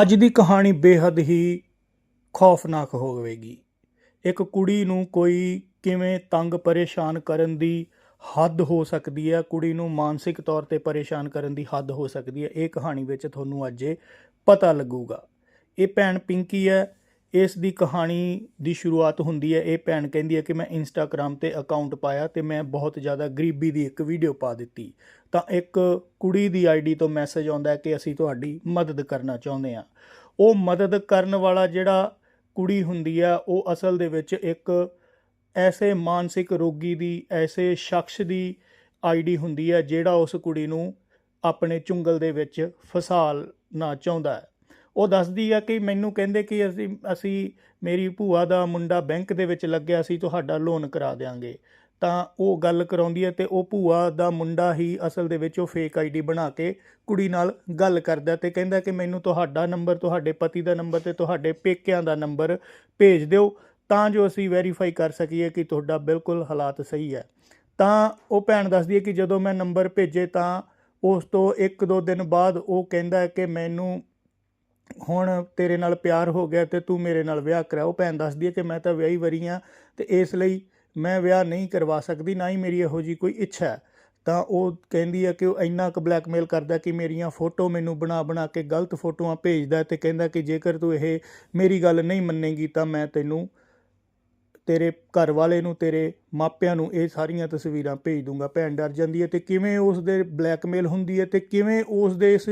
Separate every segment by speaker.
Speaker 1: ਅੱਜ ਦੀ ਕਹਾਣੀ ਬੇਹੱਦ ਹੀ ਖੌਫਨਾਕ ਹੋਵੇਗੀ। ਇੱਕ ਕੁੜੀ ਨੂੰ ਕੋਈ ਕਿਵੇਂ ਤੰਗ ਪਰੇਸ਼ਾਨ ਕਰਨ ਦੀ ਹੱਦ ਹੋ ਸਕਦੀ ਹੈ, ਕੁੜੀ ਨੂੰ ਮਾਨਸਿਕ ਤੌਰ ਤੇ ਪਰੇਸ਼ਾਨ ਕਰਨ ਦੀ ਹੱਦ ਹੋ ਸਕਦੀ ਹੈ, ਇਹ ਕਹਾਣੀ ਵਿੱਚ ਤੁਹਾਨੂੰ ਅੱਜ ਪਤਾ ਲੱਗੂਗਾ। ਇਹ ਭੈਣ ਪਿੰਕੀ ਹੈ ਇਸ ਦੀ ਕਹਾਣੀ ਦੀ ਸ਼ੁਰੂਆਤ ਹੁੰਦੀ ਹੈ, ਇਹ ਭੈਣ ਕਹਿੰਦੀ ਹੈ ਕਿ ਮੈਂ ਇੰਸਟਾਗ੍ਰam ਤੇ ਅਕਾਊਂਟ ਪਾਇਆ ਤੇ ਮੈਂ ਬਹੁਤ ਜ਼ਿਆਦਾ ਗਰੀਬੀ ਦੀ ਇੱਕ ਵੀਡੀਓ ਪਾ ਦਿੱਤੀ। ਤਾਂ ਇੱਕ ਕੁੜੀ ਦੀ ਆਈਡੀ ਤੋਂ ਮੈਸੇਜ ਆਉਂਦਾ ਹੈ ਕਿ ਅਸੀਂ ਤੁਹਾਡੀ ਮਦਦ ਕਰਨਾ ਚਾਹੁੰਦੇ ਹਾਂ। ਉਹ ਮਦਦ ਕਰਨ ਵਾਲਾ ਜਿਹੜਾ ਕੁੜੀ ਹੁੰਦੀ ਆ, ਉਹ ਅਸਲ ਦੇ ਵਿੱਚ ਇੱਕ ਐਸੇ ਮਾਨਸਿਕ ਰੋਗੀ ਦੀ, ਐਸੇ ਸ਼ਖਸ ਦੀ ਆਈਡੀ ਹੁੰਦੀ ਹੈ ਜਿਹੜਾ ਉਸ ਕੁੜੀ ਨੂੰ ਆਪਣੇ ਚੁੰਗਲ ਦੇ ਵਿੱਚ ਫਸਾਲਣਾ ਚਾਹੁੰਦਾ। ਹੈ ਉਹ ਦੱਸਦੀ ਹੈ ਕਿ ਮੈਨੂੰ ਕਹਿੰਦੇ ਕਿ ਅਸੀਂ ਅਸੀਂ ਮੇਰੀ ਭੂਆ ਦਾ ਮੁੰਡਾ ਬੈਂਕ ਦੇ ਵਿੱਚ ਲੱਗਿਆ ਸੀ, ਤੁਹਾਡਾ ਲੋਨ ਕਰਾ ਦੇਾਂਗੇ ਤਾਂ ਉਹ ਗੱਲ ਕਰਾਉਂਦੀ ਹੈ ਤੇ ਉਹ ਭੂਆ ਦਾ ਮੁੰਡਾ ਹੀ ਅਸਲ ਦੇ ਵਿੱਚ ਉਹ ਫੇਕ ਆਈਡੀ ਬਣਾ ਕੇ ਕੁੜੀ ਨਾਲ ਗੱਲ ਕਰਦਾ ਤੇ ਕਹਿੰਦਾ ਕਿ ਮੈਨੂੰ ਤੁਹਾਡਾ ਨੰਬਰ ਤੁਹਾਡੇ ਪਤੀ ਦਾ ਨੰਬਰ ਤੇ ਤੁਹਾਡੇ ਪੇਕਿਆਂ ਦਾ ਨੰਬਰ ਭੇਜ ਦਿਓ, ਤਾਂ ਜੋ ਅਸੀਂ ਵੈਰੀਫਾਈ ਕਰ ਸਕੀਏ ਕਿ ਤੁਹਾਡਾ ਬਿਲਕੁਲ ਹਾਲਾਤ ਸਹੀ ਹੈ। ਤਾਂ ਉਹ ਭੈਣ ਦੱਸਦੀ ਹੈ ਕਿ ਜਦੋਂ ਮੈਂ ਨੰਬਰ ਭੇਜੇ ਤਾਂ ਉਸ ਤੋਂ ਇੱਕ ਦੋ ਦਿਨ ਬਾਅਦ ਉਹ ਕਹਿੰਦਾ ਕਿ ਮੈਨੂੰ ਹੁਣ ਤੇਰੇ ਨਾਲ ਪਿਆਰ ਹੋ ਗਿਆ ਤੇ ਤੂੰ ਮੇਰੇ ਨਾਲ ਵਿਆਹ ਕਰਾ ਉਹ ਭੈਣ ਦੱਸਦੀ ਹੈ ਕਿ ਮੈਂ ਤਾਂ ਵਿਆਹੀ ਵਰੀ ਹਾਂ ਤੇ ਇਸ ਲਈ ਮੈਂ ਵਿਆਹ ਨਹੀਂ ਕਰਵਾ ਸਕਦੀ, ਨਾ ਹੀ ਮੇਰੀ ਇਹੋ ਜੀ ਕੋਈ ਇੱਛਾ ਹੈ। ਤਾਂ ਉਹ ਕਹਿੰਦੀ ਹੈ ਕਿ ਉਹ ਇੰਨਾ ਕੁ ਬਲੈਕਮੇਲ ਕਰਦਾ ਕਿ ਮੇਰੀਆਂ ਫੋਟੋ ਮੈਨੂੰ ਬਣਾ ਬਣਾ ਕੇ ਗਲਤ ਫੋਟੋਆਂ ਭੇਜਦਾ ਤੇ ਕਹਿੰਦਾ ਕਿ ਜੇਕਰ ਤੂੰ ਇਹ ਮੇਰੀ ਗੱਲ ਨਹੀਂ ਮੰਨੇਗੀ ਤਾਂ ਮੈਂ ਤੈਨੂੰ ਤੇਰੇ ਘਰ ਵਾਲੇ ਨੂੰ, ਤੇਰੇ ਮਾਪਿਆਂ ਨੂੰ ਇਹ ਸਾਰੀਆਂ ਤਸਵੀਰਾਂ ਭੇਜ ਦੂੰਗਾ। ਭੈਣ ਡਰ ਜਾਂਦੀ ਹੈ ਤੇ ਕਿਵੇਂ ਉਸ ਦੇ ਬਲੈਕਮੇਲ ਹੁੰਦੀ ਹੈ ਤੇ ਕਿਵੇਂ ਉਸ ਦੇ ਇਸ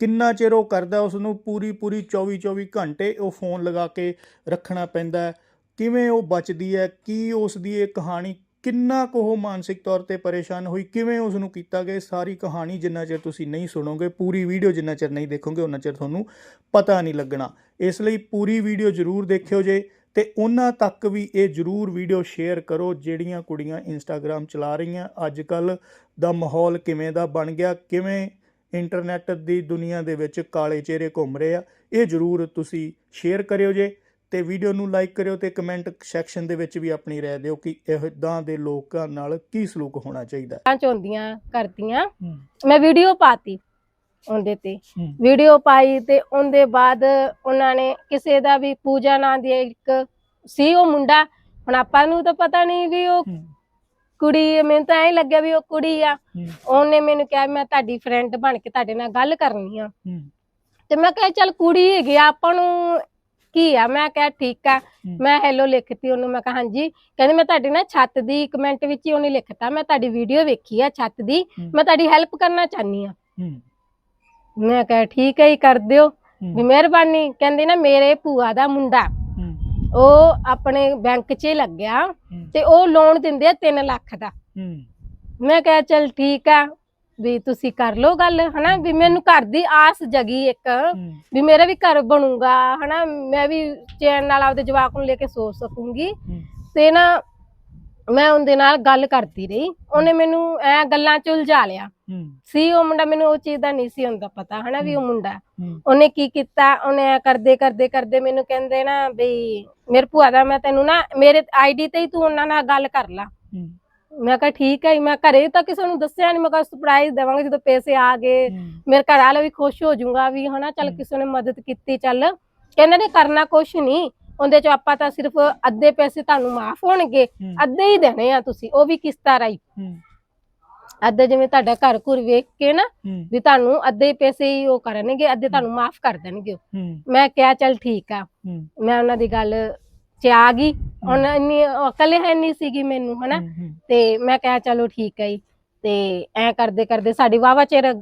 Speaker 1: ਕਿੰਨਾ ਚਿਰ ਉਹ ਕਰਦਾ ਉਸ ਨੂੰ ਪੂਰੀ ਪੂਰੀ 24 24 ਘੰਟੇ ਉਹ ਫੋਨ ਲਗਾ ਕੇ ਰੱਖਣਾ ਪੈਂਦਾ ਕਿਵੇਂ ਉਹ ਬਚਦੀ ਹੈ, ਕੀ ਉਸ ਦੀ ਇਹ ਕਹਾਣੀ ਕਿੰਨਾ ਕੁ ਉਹ ਮਾਨਸਿਕ ਤੌਰ ਤੇ ਪਰੇਸ਼ਾਨ ਹੋਈ, ਕਿਵੇਂ ਉਸ ਨੂੰ ਕੀਤਾ ਗਿਆ ਸਾਰੀ ਕਹਾਣੀ ਜਿੰਨਾ ਚਿਰ ਤੁਸੀਂ ਨਹੀਂ ਸੁਣੋਗੇ, ਪੂਰੀ ਵੀਡੀਓ ਜਿੰਨਾ ਚਿਰ ਨਹੀਂ ਦੇਖੋਗੇ ਉਹਨਾਂ ਚਿਰ ਤੁਹਾਨੂੰ ਪਤਾ ਨਹੀਂ ਲੱਗਣਾ। ਇਸ ਲਈ ਪੂਰੀ ਵੀਡੀਓ ਜ਼ਰੂਰ ਦੇਖਿਓ ਜੇ ਤੇ ਉਹਨਾਂ ਤੱਕ ਵੀ ਇਹ ਜ਼ਰੂਰ ਵੀਡੀਓ ਸ਼ੇਅਰ ਕਰੋ ਜਿਹੜੀਆਂ ਕੁੜੀਆਂ ਇੰਸਟਾਗ੍ਰam ਚਲਾ ਰਹੀਆਂ। ਅੱਜ ਕੱਲ ਦਾ ਮਾਹੌਲ ਕਿਵੇਂ ਦਾ ਬਣ ਗਿਆ ਕਿਵੇਂ ਇੰਟਰਨੈਟ ਦੀ ਦੁਨੀਆ ਦੇ ਵਿੱਚ ਕਾਲੇ ਚਿਹਰੇ ਘੁੰਮ ਰਹੇ ਆ ਇਹ ਜ਼ਰੂਰ ਤੁਸੀਂ ਸ਼ੇਅਰ ਕਰਿਓ ਜੇ ਤੇ ਵੀਡੀਓ ਨੂੰ ਲਾਈਕ ਕਰਿਓ ਤੇ ਕਮੈਂਟ ਸੈਕਸ਼ਨ ਦੇ ਵਿੱਚ ਵੀ ਆਪਣੀ ਰਾਏ ਦਿਓ ਕਿ ਇਦਾਂ ਦੇ ਲੋਕਾਂ ਨਾਲ ਕੀ ਸਲੂਕ ਹੋਣਾ ਚਾਹੀਦਾ।
Speaker 2: ਚਾਹੁੰਦੀਆਂ ਕਰਦੀਆਂ ਮੈਂ ਵੀਡੀਓ ਪਾਤੀ। ਉਹਦੇ ਤੇ।
Speaker 1: ਹੂੰ।
Speaker 2: ਵੀਡੀਓ ਪਾਈ ਤੇ ਉਹਦੇ ਬਾਅਦ ਉਹਨਾਂ ਨੇ ਕਿਸੇ ਦਾ ਵੀ ਪੂਜਾ ਨਾਂ ਦੀ ਇੱਕ ਸੀ ਉਹ ਮੁੰਡਾ। ਹੁਣ ਆਪਾਂ ਨੂੰ ਤਾਂ ਪਤਾ ਨਹੀਂ ਵੀ ਉਹ ਕੁੜੀ ਹੈ, ਮੈਨੂੰ ਤਾਂ ਐਂ ਲੱਗਿਆ ਵੀ ਉਹ ਕੁੜੀ ਆ। ਉਹਨੇ ਮੈਨੂੰ ਕਿਹਾ ਮੈਂ ਤੁਹਾਡੀ ਫਰੈਂਡ ਬਣ ਕੇ ਤੁਹਾਡੇ ਨਾਲ ਗੱਲ ਕਰਨੀ ਆ। ਤੇ ਮੈਂ ਕਿਹਾ ਚੱਲ ਕੁੜੀ ਹੈਗੀ ਆ ਆਪਾਂ ਨੂੰ ਕੀ ਆ? ਮੈਂ ਕਿਹਾ ਠੀਕ ਆ। ਮੈਂ ਹੈਲੋ ਲਿਖਤੀ ਉਹਨੂੰ ਮੈਂ ਕਿਹਾ ਹਾਂਜੀ। ਕਹਿੰਦੀ ਮੈਂ ਤੁਹਾਡੀ ਨਾ ਛੱਤ ਦੀ ਕਮੈਂਟ ਵਿੱਚ ਹੀ ਉਹਨੇ ਲਿਖਤਾ ਮੈਂ ਤੁਹਾਡੀ ਵੀਡੀਓ ਵੇਖੀ ਆ ਛੱਤ ਦੀ। ਮੈਂ ਤੁਹਾਡੀ ਹੈਲਪ ਕਰਨਾ ਚਾਹਨੀ ਆ। ਮੈਂ ਕਿਹਾ ਠੀਕ ਹੈ ਹੀ ਕਰ ਦਿਓ। ਵੀ ਮਿਹਰਬਾਨੀ। ਕਹਿੰਦੀ ਨਾ ਮੇਰੇ ਭੂਆ ਦਾ ਮੁੰਡਾ। ਉਹ ਆਪਣੇ ਬੈਂਕ 'ਚ ਲੱਗਿਆ ਤੇ ਉਹ ਲੋਨ ਦਿੰਦੇ ਆ 3 ਲੱਖ ਦਾ। ਮੈਂ ਕਿਹਾ ਚਲ ਠੀਕ ਆ ਵੀ ਤੁਸੀਂ ਕਰ ਲਓ ਗੱਲ ਹਨਾ? ਵੀ ਮੈਨੂੰ ਘਰ ਦੀ ਆਸ ਜਗੀ ਇੱਕ ਵੀ ਮੇਰਾ ਵੀ ਘਰ ਬਣੂਗਾ ਹਨਾ? ਮੈਂ ਵੀ ਚੈਨ ਨਾਲ ਆਪਦੇ ਜਵਾਕ ਨੂੰ ਲੈ ਕੇ ਸੋ ਸਕੂੰਗੀ। ਤੇ ਨਾ ਮੈਂ ਉਹਦੇ ਨਾਲ ਗੱਲ ਕਰਦੀ ਰਹੀ। ਉਹਨੇ ਮੈਨੂੰ ਐ ਗੱਲਾਂ ਚ ਉਲਝਾ ਲਿਆ। ਸੀ ਉਹ ਮੁੰਡਾ ਮੈਨੂੰ ਉਹ ਚੀਜ਼ ਦਾ ਨਹੀਂ ਸੀ ਹੁੰਦਾ ਪਤਾ ਹਨਾ ਵੀ ਉਹ ਮੁੰਡਾ। ਉਹਨੇ ਕੀ ਕੀਤਾ? ਉਹਨੇ ਕਰਦੇ ਕਰਦੇ ਕਰਦੇ ਮੈਨੂੰ ਕਹਿੰਦੇ ਨਾ ਬਈ ਮੇਰੇ ਭੂਆ ਦਾ ਮੈਂ ਤੈਨੂੰ ਨਾ ਮੇਰੇ ਆਈਡੀ ਤੇ ਹੀ ਤੂੰ ਉਹਨਾਂ ਨਾਲ ਗੱਲ ਕਰ ਲਾ। ਮੈਂ ਕਿਹਾ ਠੀਕ ਹੈ ਮੈਂ ਘਰੇ ਤਾਂ ਕਿਸੇ ਨੂੰ ਦੱਸਿਆ ਨਹੀਂ ਮੈਂ ਕਿਹਾ ਸਰਪ੍ਰਾਈਜ਼ ਦੇਵਾਂਗੇ ਜਦੋਂ ਪੈਸੇ ਆ ਗਏ। ਮੇਰੇ ਘਰ ਵਾਲਾ ਵੀ ਖੁਸ਼ ਹੋ ਜਾਊਗਾ ਵੀ ਹਨਾ ਚੱਲ। ਕਿਸੇ ਨੇ ਮਦਦ ਕੀਤੀ ਚੱਲ। ਕਹਿੰਦੇ ਨੇ ਕਰਨਾ ਕੁਛ ਨਹੀਂ ਉਹਦੇ ਚ ਆਪਾਂ ਤਾਂ ਸਿਰਫ ਅੱਧੇ ਪੈਸੇ ਤੁਹਾਨੂੰ ਮਾਫ ਹੋਣਗੇ ਅੱਧੇ ਹੀ ਦੇਣੇ ਆ ਤੁਸੀਂ ਉਹ ਵੀ ਕਿਸ਼ਤਾਂ ਰਾਈ ਅੱਧੇ ਜਿਵੇਂ ਤੁਹਾਡਾ ਘਰ ਘੁਰ ਵੇਖ ਕੇ ਨਾ ਵੀ ਤੁਹਾਨੂੰ ਅੱਧੇ ਪੈਸੇ ਹੀ ਉਹ ਕਰਨਗੇ ਅੱਧੇ ਤੁਹਾਨੂੰ ਮਾਫ ਕਰ ਦੇਣਗੇ। ਮੈਂ ਕਿਹਾ ਚੱਲ ਠੀਕ ਆ। ਮੈਂ ਉਹਨਾਂ ਦੀ ਗੱਲ ਚ ਆ ਗਈ। ਹੁਣ ਇੰਨੀ ਅਕਲ ਹੈ ਨਹੀਂ ਸੀਗੀ ਮੈਨੂੰ ਹਨਾ? ਤੇ ਮੈਂ ਕਿਹਾ ਚਲੋ ਠੀਕ ਹੈ ਤੇ ਐ ਕਰਦੇ ਕਰਦੇ ਸਾਡੀ ਵਾਵਾ ਚਿਰ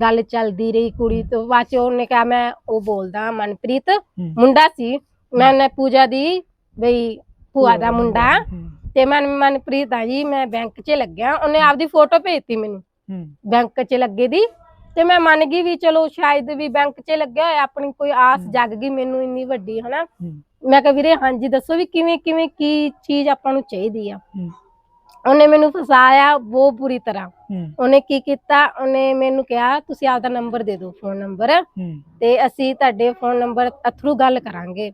Speaker 2: ਗੱਲ ਚੱਲਦੀ ਰਹੀ ਕੁੜੀ ਤੋਂ। ਬਾਅਦ ਚ ਉਹਨੇ ਕਿਹਾ ਮੈਂ ਉਹ ਬੋਲਦਾ ਮਨਪ੍ਰੀਤ ਮੁੰਡਾ ਸੀ। ਮੈਂ ਪੂਜਾ ਦੀ ਬਈ ਭੂਆ ਦਾ ਮੁੰਡਾ। ਤੇ ਮੈਂ ਮਨਪ੍ਰੀਤ ਆ ਜੀ ਮੈਂ ਬੈਂਕ 'ਚ ਲੱਗਿਆ ਉਹਨੇ ਆਪਦੀ ਫੋਟੋ ਭੇਜਤੀ ਮੈਨੂੰ। ਬੈਂਕ 'ਚ ਲੱਗੇ ਦੀ ਤੇ ਮੈਂ ਮੰਨ ਗਈ ਵੀ ਚਲੋ ਸ਼ਾਇਦ ਵੀ ਬੈਂਕ 'ਚ ਲੱਗਿਆ ਹੋਇਆ ਆਪਣੀ ਕੋਈ ਆਸ
Speaker 1: ਹਮ।
Speaker 2: ਜਗ ਗਈ ਮੈਨੂੰ ਇੰਨੀ ਵੱਡੀ ਹਨਾ। ਮੈਂ ਕਿਹਾ ਵੀਰੇ ਹਾਂਜੀ ਦੱਸੋ ਵੀ ਕਿਵੇਂ ਕਿਵੇਂ ਕੀ ਚੀਜ਼ ਆਪਾਂ ਨੂੰ ਚਾਹੀਦੀ ਆ। ਉਹਨੇ ਮੈਨੂੰ ਫਸਾਇਆ ਬਹੁਤ ਬੁਰੀ ਤਰ੍ਹਾਂ। ਉਹਨੇ ਕੀ ਕੀਤਾ ਉਹਨੇ ਮੈਨੂੰ ਕਿਹਾ ਤੁਸੀਂ ਆਪਦਾ ਨੰਬਰ ਦੇ ਦਿਓ ਫੋਨ ਨੰਬਰ। ਤੇ ਅਸੀਂ ਤੁਹਾਡੇ ਫੋਨ ਨੰਬਰ ਥਰੂ ਗੱਲ ਕਰਾਂਗੇ।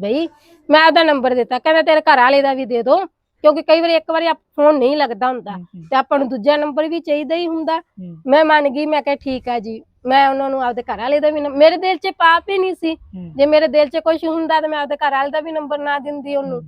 Speaker 2: ਬਈ ਮੈਂ ਆਪਦਾ ਨੰਬਰ ਦਿੱਤਾ ਕਹਿੰਦਾ ਤੇਰੇ ਘਰ ਵਾਲੇ ਦਾ ਵੀ ਦੇ ਦਿਓ। ਕਿਉਂਕਿ ਕਈ ਵਾਰੀ ਇੱਕ ਵਾਰੀ ਫੋਨ ਨਹੀਂ ਲੱਗਦਾ ਹੁੰਦਾ ਤੇ ਆਪਾਂ ਨੂੰ ਦੂਜਾ ਨੰਬਰ ਵੀ ਚਾਹੀਦਾ ਹੀ ਹੁੰਦਾ। ਮੈਂ ਮੰਨ ਗਈ ਮੈਂ ਕਿਹਾ ਠੀਕ ਆ ਜੀ। ਮੈਂ ਉਹਨਾਂ ਨੂੰ ਆਪਦੇ ਘਰ ਵਾਲੇ ਦਾ ਵੀ ਮੇਰੇ ਦਿਲ 'ਚ ਪਾਪ ਹੀ ਨਹੀਂ ਸੀ। ਜੇ ਮੇਰੇ ਦਿਲ 'ਚ ਕੁਝ ਹੁੰਦਾ ਤਾਂ ਮੈਂ ਆਪਦੇ ਘਰ ਵਾਲੇ ਦਾ ਵੀ ਨੰਬਰ ਨਾ ਦਿੰਦੀ ਉਹਨੂੰ।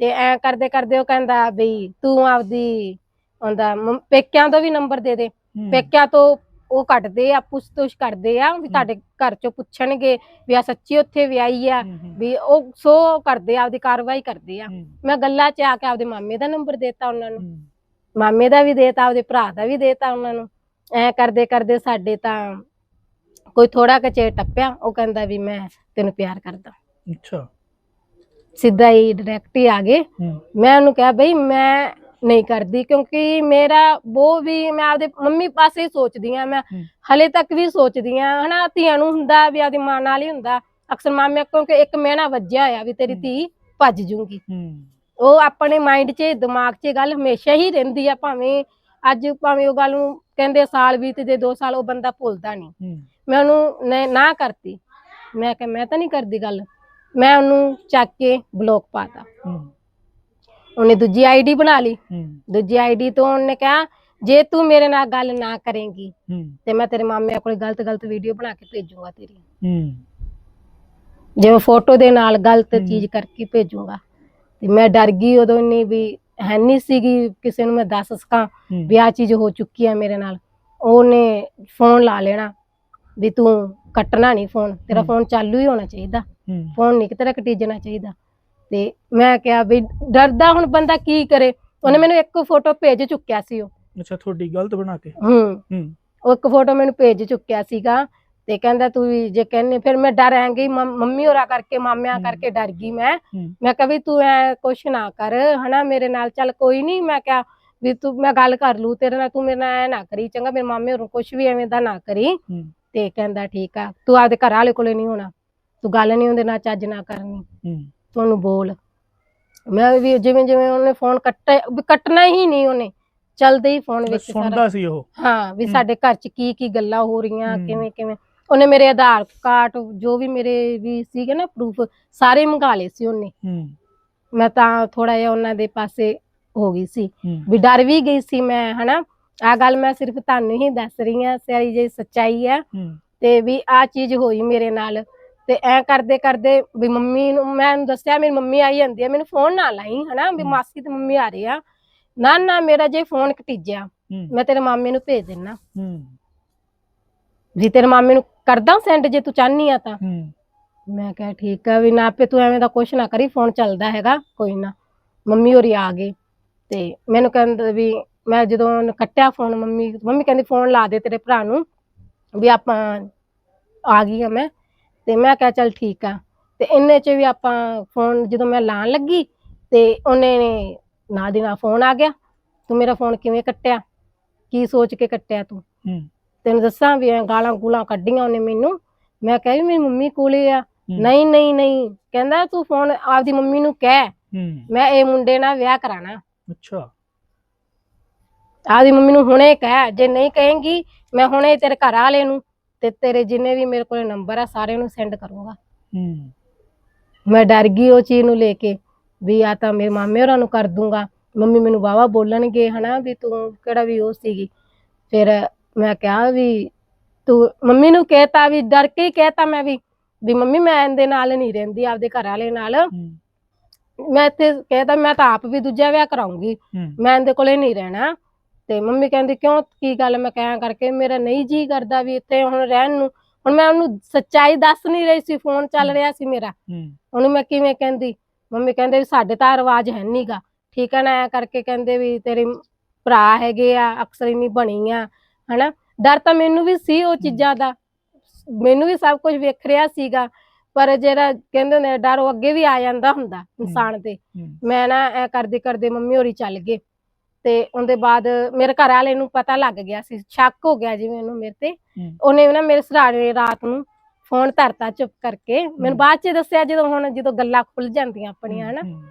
Speaker 2: ਤੇ ਐ ਕਰਦੇ ਕਰਦੇ ਉਹ ਕਹਿੰਦਾ ਬਈ ਤੂੰ ਆਪਦੀ ਉਹਦਾ ਪੇਕਿਆਂ ਤੋਂ ਵੀ ਨੰਬਰ ਦੇ ਦੇ। ਪੇਕਿਆਂ ਤੋਂ ਉਹ ਕੱਢਦੇ ਆ ਪੁੱਛ-ਤੁਛ ਕਰਦੇ ਆ ਵੀ ਤੁਹਾਡੇ ਘਰ ਚੋਂ ਪੁੱਛਣਗੇ ਵੀ ਆ ਸੱਚੀ ਉੱਥੇ ਵਿਆਹੀ ਆ ਵੀ ਉਹ ਸੋ ਕਰਦੇ ਆ ਆਪਦੀ ਕਾਰਵਾਈ ਕਰਦੇ ਆ। ਮੈਂ ਗੱਲਾਂ 'ਚ ਆ ਕੇ ਆਪਦੇ ਮਾਮੇ ਦਾ ਨੰਬਰ ਦੇਤਾ ਉਹਨਾਂ ਨੂੰ। ਮਾਮੇ ਦਾ ਵੀ ਦੇਤਾ ਆਪਦੇ ਭਰਾ ਦਾ ਵੀ ਦੇਤਾ ਉਹਨਾਂ ਨੂੰ। ਐ ਕਰਦੇ ਕਰਦੇ ਸਾਡੇ ਤਾਂ ਕੋਈ ਥੋੜਾ ਕੁ ਚਿਰ ਟੱਪਿਆ ਉਹ ਕਹਿੰਦਾ ਵੀ ਮੈਂ ਤੈਨੂੰ ਪਿਆਰ ਕਰਦਾ।
Speaker 1: ਅੱਛਾ।
Speaker 2: ਸਿੱਧਾ ਹੀ ਡਾਇਰੈਕਟ ਹੀ ਆ ਗਏ। ਮੈਂ ਉਹਨੂੰ ਕਿਹਾ ਬਈ ਮੈਂ ਨਹੀਂ ਕਰਦੀ ਕਿਉਂਕਿ ਮੇਰਾ ਉਹ ਵੀ ਮੈਂ ਆਪਦੇ ਮੰਮੀ ਪਾਸੇ ਹੀ ਸੋਚਦੀ ਆ ਮੈਂ। ਹਲੇ ਤੱਕ ਵੀ ਸੋਚਦੀ ਆ ਹਨਾ ਧੀਆਂ ਨੂੰ ਹੁੰਦਾ ਵੀ ਆਪਦੀ ਮਾਂ ਨਾਲ ਹੀ ਹੁੰਦਾ। ਅਕਸਰ ਮਾਮੇ ਕਿਉਂਕਿ ਇੱਕ ਮਹਿਣਾ ਵੱਜਿਆ ਹੋਇਆ ਵੀ ਤੇਰੀ। ਧੀ ਭੱਜ ਜੂਗੀ। ਉਹ ਆਪਣੇ ਮਾਈਂਡ 'ਚ ਦਿਮਾਗ 'ਚ ਗੱਲ ਹਮੇਸ਼ਾ ਹੀ ਰਹਿੰਦੀ ਆ ਭਾਵੇਂ ਅੱਜ ਭਾਵੇਂ ਉਹ ਗੱਲ ਨੂੰ ਕਹਿੰਦੇ ਸਾਲ ਬੀਤ ਜੇ 2 ਸਾਲ ਉਹ ਬੰਦਾ ਭੁੱਲਦਾ ਨਹੀਂ। ਮੈਂ ਉਹਨੂੰ ਨ- ਕਰਤੀ। ਮੈਂ ਕਿਹਾ ਮੈਂ ਤਾਂ ਨਹੀਂ ਕਰਦੀ ਗੱਲ। ਮੈਂ ਉਹਨੂੰ ਚੱਕ ਕੇ ਬਲੌਕ ਪਾਤਾ ਉਹਨੇ ਦੂਜੀ ਆਈਡੀ ਬਣਾ ਲਈ।
Speaker 1: ਹੂੰ,
Speaker 2: ਦੂਜੀ ਆਈਡੀ ਤੋਂ ਉਹਨੇ ਕਿਹਾ ਜੇ ਤੂੰ ਮੇਰੇ ਨਾਲ ਗੱਲ ਨਾ ਕਰੇਂਗੀ
Speaker 1: ਹੂੰ,
Speaker 2: ਤੇ ਮੈਂ ਤੇਰੇ ਮਾਮੇ ਕੋਲ ਗਲਤ ਗਲਤ ਵੀਡੀਓ ਬਣਾ ਕੇ ਭੇਜੂਗਾ ਤੇਰੀ।
Speaker 1: ਹੂੰ,
Speaker 2: ਜਿਵੇਂ ਫੋਟੋ ਦੇ ਨਾਲ ਗਲਤ
Speaker 1: ਹਮ।
Speaker 2: ਚੀਜ਼ ਕਰਕੇ ਭੇਜੂਗਾ ਤੇ ਮੈਂ ਡਰ ਗਈ ਉਦੋਂ ਨਹੀਂ ਵੀ ਹੈ ਨਹੀਂ ਸੀਗੀ ਕਿਸੇ ਨੂੰ ਮੈਂ ਦੱਸ ਸਕਾਂ
Speaker 1: ਹੂੰ,
Speaker 2: ਵੀ ਆਹ ਚੀਜ਼ ਹੋ ਚੁੱਕੀ ਆ ਮੇਰੇ ਨਾਲ। ਉਹਨੇ ਫੋਨ ਲਾ ਲੈਣਾ ਵੀ ਤੂੰ ਕੱਟਣਾ ਨਹੀਂ ਫੋਨ ਤੇਰਾ
Speaker 1: ਹਮ।
Speaker 2: ਫੋਨ ਚਾਲੂ ਹੀ ਹੋਣਾ ਚਾਹੀਦਾ।
Speaker 1: ਹੂੰ,
Speaker 2: ਫੋਨ ਨਹੀਂ ਤੇਰਾ ਕਟੀਜਣਾ ਚਾਹੀਦਾ। ਤੇ ਮੈਂ ਕਿਹਾ ਵੀ ਡਰਦਾ ਹੁਣ ਬੰਦਾ ਕੀ ਕਰੇ? ਉਹਨੇ ਮੈਨੂੰ ਇੱਕ ਫੋਟੋ ਭੇਜ ਚੁੱਕਿਆ ਸੀ ਉਹ।
Speaker 1: ਅੱਛਾ ਤੁਹਾਡੀ ਗਲਤ ਬਣਾ ਕੇ।
Speaker 2: ਹੂੰ।
Speaker 1: ਹੂੰ,
Speaker 2: ਉਹ ਇੱਕ ਫੋਟੋ ਮੈਨੂੰ ਭੇਜ ਚੁੱਕਿਆ ਸੀਗਾ ਤੇ ਕਹਿੰਦਾ ਤੂੰ ਵੀ ਜੇ ਕਹਿੰਨੇ ਫਿਰ ਮੈਂ ਡਰ ਐਂ ਗਈ ਮੰਮ- ਹੋਰਾਂ ਕਰਕੇ ਮਾਮਿਆਂ। ਕਰਕੇ ਡਰ ਗਈ ਮੈਂ। ਮੈਂ ਕਿਹਾ ਵੀ ਤੂੰ ਐ ਕੁਛ ਨਾ ਕਰ ਹਨਾ ਮੇਰੇ ਨਾਲ ਚੱਲ ਕੋਈ ਨਹੀਂ ਮੈਂ ਕਿਹਾ ਵੀ ਤੂੰ ਮੈਂ ਗੱਲ ਕਰ ਲੂ ਤੇਰੇ ਨਾਲ ਤੂੰ ਮੇਰੇ ਨਾਲ ਐ ਨਾ ਕਰੀ ਚੰਗਾ ਮੇਰੇ ਮਾਮੇ ਹੋਰਾਂ ਕੁਛ ਵੀ ਐਵੇਂ ਦਾ ਨਾ ਕਰੀ। ਤੇ ਕਹਿੰਦਾ ਠੀਕ ਆ ਤੂੰ ਆਪਦੇ ਘਰ ਵਾਲੇ ਕੋਲੇ ਨਹੀਂ ਹੋਣਾ। ਤੂੰ ਗੱਲ ਨਹੀਂ ਉਹਦੇ ਨਾਲ ਚੱਜ ਨਾ ਕਰਨੀ।
Speaker 1: ਹੂੰ,
Speaker 2: ਤੂੰ ਉਹਨੂੰ ਬੋਲ। ਮੈਂ ਵੀ ਜਿਵੇਂ ਜਿਵੇਂ ਉਹਨੇ ਫੋਨ ਕੱਟਿਆ ਵੀ ਕੱਟਣਾ ਹੀ ਨਹੀਂ ਉਹਨੇ। ਚਲਦੇ ਹੀ ਫੋਨ ਵਿੱਚ
Speaker 1: ਸੁਣਦਾ ਸੀ ਉਹ।
Speaker 2: ਹਾਂ ਵੀ। ਸਾਡੇ ਘਰ ਚ ਕੀ ਕੀ ਗੱਲਾਂ ਹੋ ਰਹੀਆਂ। ਕਿਵੇਂ ਕਿਵੇਂ। ਉਹਨੇ ਮੇਰੇ ਆਧਾਰ ਕਾਰਡ ਜੋ ਵੀ ਮੇਰੇ ਵੀ ਸੀਗੇ ਨਾ ਪ੍ਰੂਫ ਸਾਰੇ ਮੰਗਾ ਲਏ ਸੀ ਉਹਨੇ। ਮੈਂ ਤਾਂ ਥੋੜਾ ਜਿਹਾ ਉਹਨਾਂ ਦੇ ਪਾਸੇ ਹੋ ਗਈ ਸੀ। ਵੀ ਡਰ ਵੀ ਗਈ ਸੀ ਮੈਂ ਹਨਾ। ਆ ਗੱਲ ਮੈਂ ਸਿਰਫ ਤੁਹਾਨੂੰ ਹੀ ਦੱਸ ਰਹੀ ਹਾਂ ਸਾਰੀ ਜੇ ਸੱਚਾਈ ਹੂੰ, ਤੇ ਵੀ ਆ ਚੀਜ਼ ਹੋਈ ਮੇਰੇ ਨਾਲ। ਤੇ ਐ ਕਰਦੇ ਕਰਦੇ ਵੀ ਮੰਮੀ ਨੂੰ ਮੈਂ ਉਹਨੂੰ ਦੱਸਿਆ ਮੇਰੀ ਮੰਮੀ ਆਈ ਜਾਂਦੀ ਆ ਮੈਨੂੰ ਫੋਨ ਨਾ ਲਾਈ ਹਨਾ ਵੀ। ਮਾਸੀ ਤੇ ਮੰਮੀ ਆ ਰਹੇ ਆ। ਨਾ ਨਾ ਮੇਰਾ ਜੇ ਫੋਨ ਕਟਿਜਿਆ
Speaker 1: ਹੂੰ,
Speaker 2: ਮੈਂ ਤੇਰੇ ਮਾਮੇ ਨੂੰ ਭੇਜ ਦਿੰਨਾ।
Speaker 1: ਹੂੰ,
Speaker 2: ਵੀ ਤੇਰੇ ਮਾਮੇ ਨੂੰ ਕਰਦਾ ਸੈਂਡ ਜੇ ਤੂੰ ਚਾਹਨੀ ਆ ਤਾਂ।
Speaker 1: ਹੂੰ,
Speaker 2: ਮੈਂ ਕਿਹਾ ਠੀਕ ਆ ਵੀ ਨਾ ਆਪੇ ਤੂੰ ਐਵੇਂ ਦਾ ਕੁਛ ਨਾ ਕਰੀ ਫੋਨ ਚੱਲਦਾ ਹੈਗਾ ਕੋਈ ਨਾ। ਮੰਮੀ ਹੋਰੀ ਆ ਗਏ ਤੇ ਮੈਨੂੰ ਕਹਿੰਦੇ ਵੀ ਮੈਂ ਜਦੋਂ ਕੱਟਿਆ ਫੋਨ ਮੰਮੀ ਮੰਮੀ ਕਹਿੰਦੀ ਫੋਨ ਲਾ ਦੇ ਤੇਰੇ ਭਰਾ ਨੂੰ ਵੀ ਆਪਾਂ ਆ ਗਈ ਆ ਮੈਂ। ਤੇ ਮੈਂ ਕਿਹਾ ਚੱਲ ਠੀਕ ਆ। ਤੇ ਇੰਨੇ ਚ ਵੀ ਆਪਾਂ ਫੋਨ ਜਦੋਂ ਮੈਂ ਲਾਣ ਲੱਗੀ ਤੇ ਉਹਨੇ ਨੇ ਦੀ ਨਾਲ ਫੋਨ ਆ ਗਿਆ। ਤੂੰ ਮੇਰਾ ਫੋਨ ਕਿਵੇਂ ਕੱਟਿਆ? ਕੀ ਸੋਚ ਕੇ ਕੱਟਿਆ ਤੂੰ?
Speaker 1: ਹੂੰ,
Speaker 2: ਤੈਨੂੰ ਦੱਸਾਂ ਵੀ ਐਂ ਗਾਲਾਂ ਗੂਲਾਂ ਕੱਢੀਆਂ ਉਹਨੇ ਮੈਨੂੰ। ਮੈਂ ਕਿਹਾ ਵੀ ਮੇਰੀ ਮੰਮੀ ਕੋਲੇ ਆ। ਨਹੀਂ ਨਹੀਂ ਨਹੀਂ। ਕਹਿੰਦਾ ਤੂੰ ਫੋਨ ਆਪਦੀ ਮੰਮੀ ਨੂੰ ਕਹਿ।
Speaker 1: ਹੂੰ,
Speaker 2: ਮੈਂ ਇਹ ਮੁੰਡੇ ਨਾਲ ਵਿਆਹ ਕਰਾਣਾ।
Speaker 1: ਅੱਛਾ।
Speaker 2: ਆਪਦੀ ਮੰਮੀ ਨੂੰ ਹੁਣੇ ਕਹਿ। ਜੇ ਨਹੀਂ ਕਹੇਂਗੀ ਮੈਂ ਹੁਣੇ ਤੇਰੇ ਘਰ ਵਾਲੇ ਨੂੰ। ਤੇ ਤੇਰੇ ਜਿੰਨੇ ਵੀ ਮੇਰੇ ਕੋਲੇ ਨੰਬਰ ਆ ਸਾਰਿਆਂ ਨੂੰ ਸੈਂਡ ਕਰੂੰਗਾ।
Speaker 1: ਹੂੰ,
Speaker 2: ਮੈਂ ਡਰ ਗਈ ਉਹ ਚੀਜ਼ ਨੂੰ ਲੈ ਕੇ ਵੀ ਆ ਤਾਂ ਮੇਰੇ ਮਾਮੇ ਹੋਰਾਂ ਨੂੰ ਕਰ ਦੂੰਗਾ। ਮੰਮੀ ਮੈਨੂੰ ਵਾਵਾ ਬੋਲਣਗੇ ਹਨਾ ਵੀ ਤੂੰ ਕਿਹੜਾ ਵੀ ਉਹ ਸੀਗੀ। ਫਿਰ ਮੈਂ ਕਿਹਾ ਵੀ ਤੂੰ ਮੰਮੀ ਨੂੰ ਕਹਿਤਾ ਵੀ ਡਰ ਕੇ ਹੀ ਕਹਿਤਾ ਮੈਂ ਵੀ ਵੀ ਮੰਮੀ ਮੈਂ ਇਹਦੇ ਨਾਲ ਨਹੀਂ ਰਹਿੰਦੀ ਆਪਦੇ ਘਰ ਵਾਲੇ ਨਾਲ। ਮੈਂ ਇੱਥੇ ਕਹਿਤਾ ਮੈਂ ਤਾਂ ਆਪ ਵੀ ਦੂਜਾ ਵਿਆਹ ਕਰਾਉਂਗੀ। ਮੈਂ ਇਹਦੇ ਕੋਲੇ ਨਹੀਂ ਰਹਿਣਾ। ਤੇ ਮੰਮੀ ਕਹਿੰਦੀ ਕਿਉਂ? ਕੀ ਗੱਲ? ਮੈਂ ਕਹਿਆ ਕਰਕੇ ਮੇਰਾ ਨਹੀਂ ਜੀ ਕਰਦਾ ਵੀ ਇੱਥੇ ਹੁਣ ਰਹਿਣ ਨੂੰ। ਹੁਣ ਮੈਂ ਉਹਨੂੰ ਸੱਚਾਈ ਦੱਸ ਨਹੀਂ ਰਹੀ ਸੀ ਫੋਨ ਚੱਲ ਰਿਹਾ ਸੀ ਮੇਰਾ।
Speaker 1: ਹੂੰ,
Speaker 2: ਉਹਨੂੰ ਮੈਂ ਕਿਵੇਂ ਕਹਿੰਦੀ? ਮੰਮੀ ਕਹਿੰਦੇ ਵੀ ਸਾਡੇ ਤਾਂ ਰਿਵਾਜ ਹੈ ਨਹੀਂਗਾ ਠੀਕ ਹੈ ਨਾ ਐ ਕਰਕੇ ਕਹਿੰਦੇ ਵੀ ਤੇਰੇ ਭਰਾ ਹੈਗੇ ਆ ਅਕਸਰ ਇੰਨੀ ਬਣੀ ਆ ਹਨਾ? ਡਰ ਤਾਂ ਮੈਨੂੰ ਵੀ ਸੀ ਉਹ ਚੀਜ਼ਾਂ ਦਾ। ਮੈਨੂੰ ਵੀ ਸਭ ਕੁਝ ਵੇਖ ਰਿਹਾ ਸੀਗਾ ਪਰ ਜਿਹੜਾ ਕਹਿੰਦੇ ਨੇ ਡਰ ਉਹ ਅੱਗੇ ਵੀ ਆ ਜਾਂਦਾ ਹੁੰਦਾ ਇਨਸਾਨ ਤੇ
Speaker 1: ਹੂੰ,
Speaker 2: ਮੈਂ ਨਾ ਐ ਕਰਦੇ ਕਰਦੇ ਮੰਮੀ ਹੋਰੀ ਚੱਲ ਗਏ। ਤੇ ਉਹਦੇ ਬਾਅਦ ਮੇਰੇ ਘਰ ਵਾਲੇ ਨੂੰ ਪਤਾ ਲੱਗ ਗਿਆ ਸੀ ਸ਼ੱਕ ਹੋ ਗਿਆ ਜਿਵੇਂ ਉਹਨੂੰ ਮੇਰੇ ਤੇ।
Speaker 1: ਹੂੰ,
Speaker 2: ਉਹਨੇ ਨਾ ਮੇਰੇ ਸਰਾਣੇ ਰਾਤ ਨੂੰ ਫੋਨ ਧਰਤਾ ਚੁੱਪ ਕਰਕੇ।
Speaker 1: ਹੂੰ।
Speaker 2: ਮੈਨੂੰ ਬਾਅਦ ਚ ਦੱਸਿਆ ਜਦੋਂ ਹੁਣ ਜਦੋਂ ਗੱਲਾਂ ਖੁੱਲ ਜਾਂਦੀਆਂ ਆਪਣੀਆਂ ਹਨਾ।
Speaker 1: ਹੂੰ,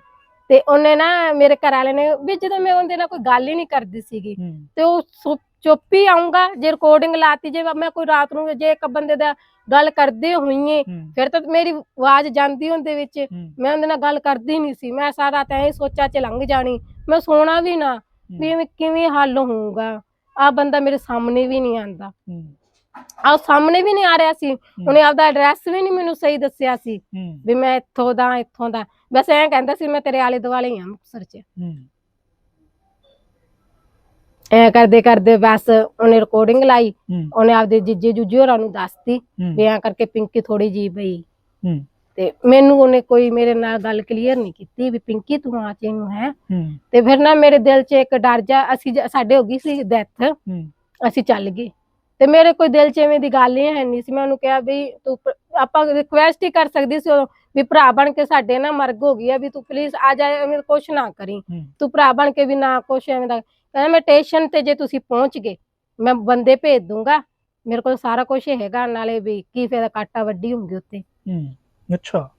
Speaker 2: ਤੇ ਉਹਨੇ ਨਾ ਮੇਰੇ ਘਰ ਵਾਲੇ ਨੇ ਵੀ ਜਦੋਂ ਮੈਂ ਉਹਦੇ ਨਾਲ ਕੋਈ ਗੱਲ ਹੀ ਨਹੀਂ ਕਰਦੀ ਸੀਗੀ
Speaker 1: ਹੂੰ,
Speaker 2: ਤੇ ਉਹ ਸੁ- ਚੁੱਪ ਹੀ ਆਉਂਗਾ ਜੇ ਰਿਕਾਰਡਿੰਗ ਲਾਤੀ ਜੇ ਮੈਂ ਕੋਈ ਰਾਤ ਨੂੰ ਜੇ ਇੱਕ ਬੰਦੇ ਦਾ ਗੱਲ ਕਰਦੇ ਹੋਈਏ
Speaker 1: ਹੂੰ,
Speaker 2: ਫਿਰ ਤਾਂ ਮੇਰੀ ਆਵਾਜ਼ ਜਾਂਦੀ ਉਹਦੇ ਵਿੱਚ।
Speaker 1: ਹੂੰ,
Speaker 2: ਮੈਂ ਉਹਦੇ ਨਾਲ ਗੱਲ ਕਰਦੀ ਨਹੀਂ ਸੀ। ਮੈਂ ਸਾਰਾ ਤਾਂ ਇਹ ਸੋਚਾ ਚ ਲੰਘ ਜਾਣੀ। ਮੈਂ ਸੋਣਾ ਵੀ ਨਾ। ਵੀ ਐਵੇਂ ਕਿਵੇਂ ਹੱਲ ਹੋਊਗਾ? ਆ ਬੰਦਾ ਮੇਰੇ ਸਾਹਮਣੇ ਵੀ ਨਹੀਂ ਆਂਦਾ। ਆ ਸਾਹਮਣੇ ਵੀ ਨਹੀਂ ਆ ਰਿਹਾ ਸੀ। ਉਹਨੇ ਆਪਦਾ ਐਡਰੈਸ ਵੀ ਨਹੀਂ ਮੈਨੂੰ ਸਹੀ ਦੱਸਿਆ ਸੀ। ਵੀ ਮੈਂ ਇੱਥੋਂ ਦਾ ਇੱਥੋਂ ਦਾ। ਬਸ ਐਂ ਕਹਿੰਦਾ ਸੀ ਮੈਂ ਤੇਰੇ ਆਲੇ ਦੁਆਲੇ ਹੀ ਆ ਮੁਕਤਸਰ 'ਚ। ਐ ਕਰਦੇ ਕਰਦੇ ਬਸ ਉਹਨੇ ਰਿਕਾਰਡਿੰਗ ਲਾਈ। ਉਹਨੇ ਆਪਦੇ ਜੀਜੇ ਜੁਜੇ ਹੋਰਾਂ ਨੂੰ ਦੱਸਤੀ ਵੀ ਐਂ ਕਰਕੇ ਪਿੰਕੀ ਥੋੜੀ ਜੀ ਬਈ
Speaker 1: ਹੂੰ।
Speaker 2: ਤੇ ਮੈਨੂੰ ਉਹਨੇ ਕੋਈ ਮੇਰੇ ਨਾਲ ਗੱਲ ਕਲੀਅਰ ਨਹੀਂ ਕੀਤੀ ਵੀ ਪਿੰਕੀ ਤੂੰ ਆ ਚੇ ਨੂੰ ਹੈ। ਤੇ ਫਿਰ ਨਾ ਮੇਰੇ ਦਿਲ 'ਚ ਇੱਕ ਡਰ ਜਾ ਅਸੀਂ ਸਾਡੇ ਹੋ ਗਈ ਸੀ ਡੈਥ ਅਸੀਂ ਚੱਲ ਗਏ। ਤੇ ਮੇਰੇ ਕੋਈ ਦਿਲ 'ਚ ਐਵੇਂ ਦੀ ਗੱਲ ਹੀ ਹੈ ਨਹੀਂ ਸੀ। ਮੈਂ ਉਹਨੂੰ ਕਿਹਾ ਵੀ ਤੂੰ ਆਪਾਂ ਰਿਕੁਐਸਟ ਹੀ ਕਰ ਸਕਦੀ ਸੀ ਵੀ ਭਰਾ ਬਣ ਕੇ ਸਾਡੇ ਨਾ ਮਰਗ ਹੋ ਗਈ ਆ ਵੀ ਤੂੰ ਪਲੀਜ਼ ਆ ਜਾ ਐਵੇਂ ਕੁਛ ਨਾ ਕਰੀ। ਤੂੰ ਭਰਾ ਬਣ ਕੇ ਵੀ ਨਾ ਕੁਛ ਐਵੇਂ ਦਾ ਕਹਿੰਦਾ ਮੈਂ ਸਟੇਸ਼ਨ ਤੇ ਜੇ ਤੁਸੀਂ ਪਹੁੰਚ ਗਏ ਮੈਂ ਬੰਦੇ ਭੇਜ ਦੂੰਗਾ। ਮੇਰੇ ਕੋਲ ਸਾਰਾ ਕੁਝ ਹੈਗਾ ਨਾਲੇ ਵੀ ਕੀ ਫੇਰ ਕਾਟਾ ਵੱਡੀ ਹੋਊਗੀ ਉੱਤੇ
Speaker 1: ਅੱਛਾ।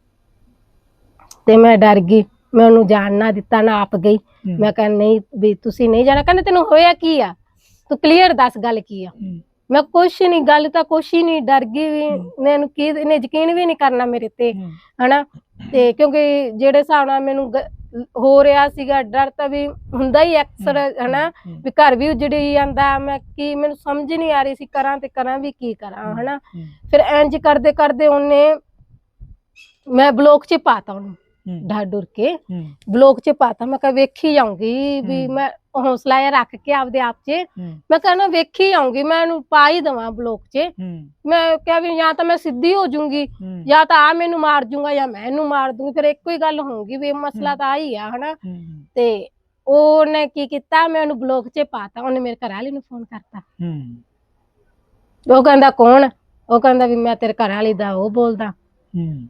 Speaker 2: ਤੇ ਮੈਂ ਡਰ ਗਈ। ਮੈਂ ਉਹਨੂੰ ਜਾਣ ਨਾ ਦਿੱਤਾ ਨਾ ਆਪ ਗਈ।
Speaker 1: ਹੂੰ,
Speaker 2: ਮੈਂ ਕਹਿੰਦਾ ਨਹੀਂ ਵੀ ਤੁਸੀਂ ਨਹੀਂ ਜਾਣਾ। ਕਹਿੰਦਾ ਤੈਨੂੰ ਹੋਇਆ ਕੀ ਆ? ਤੂੰ ਕਲੀਅਰ ਦੱਸ ਗੱਲ ਕੀ ਆ?
Speaker 1: ਹੂੰ,
Speaker 2: ਮੈਂ ਕੁਛ ਨਹੀਂ ਗੱਲ ਤਾਂ ਕੁਛ ਹੀ ਨਹੀਂ ਡਰ ਗਈ ਵੀ
Speaker 1: ਹੂੰ।
Speaker 2: ਮੈਨੂੰ ਕੀ ਇਹਨੇ ਯਕੀਨ ਵੀ ਨਹੀਂ ਕਰਨਾ ਮੇਰੇ ਤੇ
Speaker 1: ਹੂੰ,
Speaker 2: ਹਨਾ? ਤੇ ਕਿਉਂਕਿ ਜਿਹੜੇ ਹਿਸਾਬ ਨਾਲ ਮੈਨੂੰ ਗ- ਹੋ ਰਿਹਾ ਸੀਗਾ ਡਰ ਤਾਂ ਵੀ ਹੁੰਦਾ ਹੀ ਅਕਸਰ ਹਨਾ?
Speaker 1: ਹੂੰ,
Speaker 2: ਵੀ ਘਰ ਵੀ ਉਜੜੀ ਜਾਂਦਾ ਮੈਂ ਕੀ ਮੈਨੂੰ ਸਮਝ ਨਹੀਂ ਆ ਰਹੀ ਸੀ ਕਰਾਂ ਤੇ ਕਰਾਂ ਵੀ ਕੀ ਕਰਾਂ ਹਨਾ?
Speaker 1: ਹੂੰ,
Speaker 2: ਫਿਰ ਇੰਜ ਕਰਦੇ ਕਰਦੇ ਉਹਨੇ ਮੈਂ ਬਲੌਕ 'ਚ ਪਾਤਾ ਉਹਨੂੰ
Speaker 1: ਹੂੰ,
Speaker 2: ਡਰ ਡੁਰ ਕੇ।
Speaker 1: ਹੂੰ,
Speaker 2: ਬਲੌਕ 'ਚ ਪਾਤਾ ਮੈਂ ਕਿਹਾ ਵੇਖੀ ਜਾਊਂਗੀ ਵੀ
Speaker 1: ਹੂੰ।
Speaker 2: ਮੈਂ ਹੌਸਲਾ ਜਿਹਾ ਰੱਖ ਕੇ ਆਪਦੇ ਆਪ 'ਚ।
Speaker 1: ਹੂੰ,
Speaker 2: ਮੈਂ ਕਹਿੰਦਾ ਵੇਖੀ ਜਾਊਂਗੀ ਮੈਂ ਇਹਨੂੰ ਪਾ ਹੀ ਦਵਾਂ ਬਲੌਕ 'ਚ।
Speaker 1: ਹੂੰ,
Speaker 2: ਮੈਂ ਕਿਹਾ ਵੀ ਜਾਂ ਤਾਂ ਮੈਂ ਸਿੱਧੀ ਹੋ ਜਾਊਂਗੀ
Speaker 1: ਹੂੰ,
Speaker 2: ਜਾਂ ਤਾਂ ਆ ਮੈਨੂੰ ਮਾਰ ਜੂਗਾ ਜਾਂ ਮੈਂ ਇਹਨੂੰ ਮਾਰ ਦੂੰਗੀ ਫਿਰ ਇੱਕੋ ਹੀ ਗੱਲ ਹੋਊਗੀ ਵੀ ਮਸਲਾ
Speaker 1: ਹੂੰ।
Speaker 2: ਤਾਂ ਆਹੀ ਆ ਹਨਾ।
Speaker 1: ਹੂੰ,
Speaker 2: ਤੇ ਉਹਨੇ ਕੀ ਕੀਤਾ ਮੈਂ ਉਹਨੂੰ ਬਲੌਕ 'ਚ ਪਾਤਾ ਉਹਨੇ ਮੇਰੇ ਘਰ ਵਾਲੇ ਨੂੰ ਫੋਨ ਕਰਤਾ।
Speaker 1: ਹੂੰ,
Speaker 2: ਉਹ ਕਹਿੰਦਾ ਕੌਣ? ਉਹ ਕਹਿੰਦਾ ਵੀ ਮੈਂ ਤੇਰੇ ਘਰ ਵਾਲੀ ਦਾ ਉਹ ਬੋਲਦਾ।
Speaker 1: ਹੂੰ,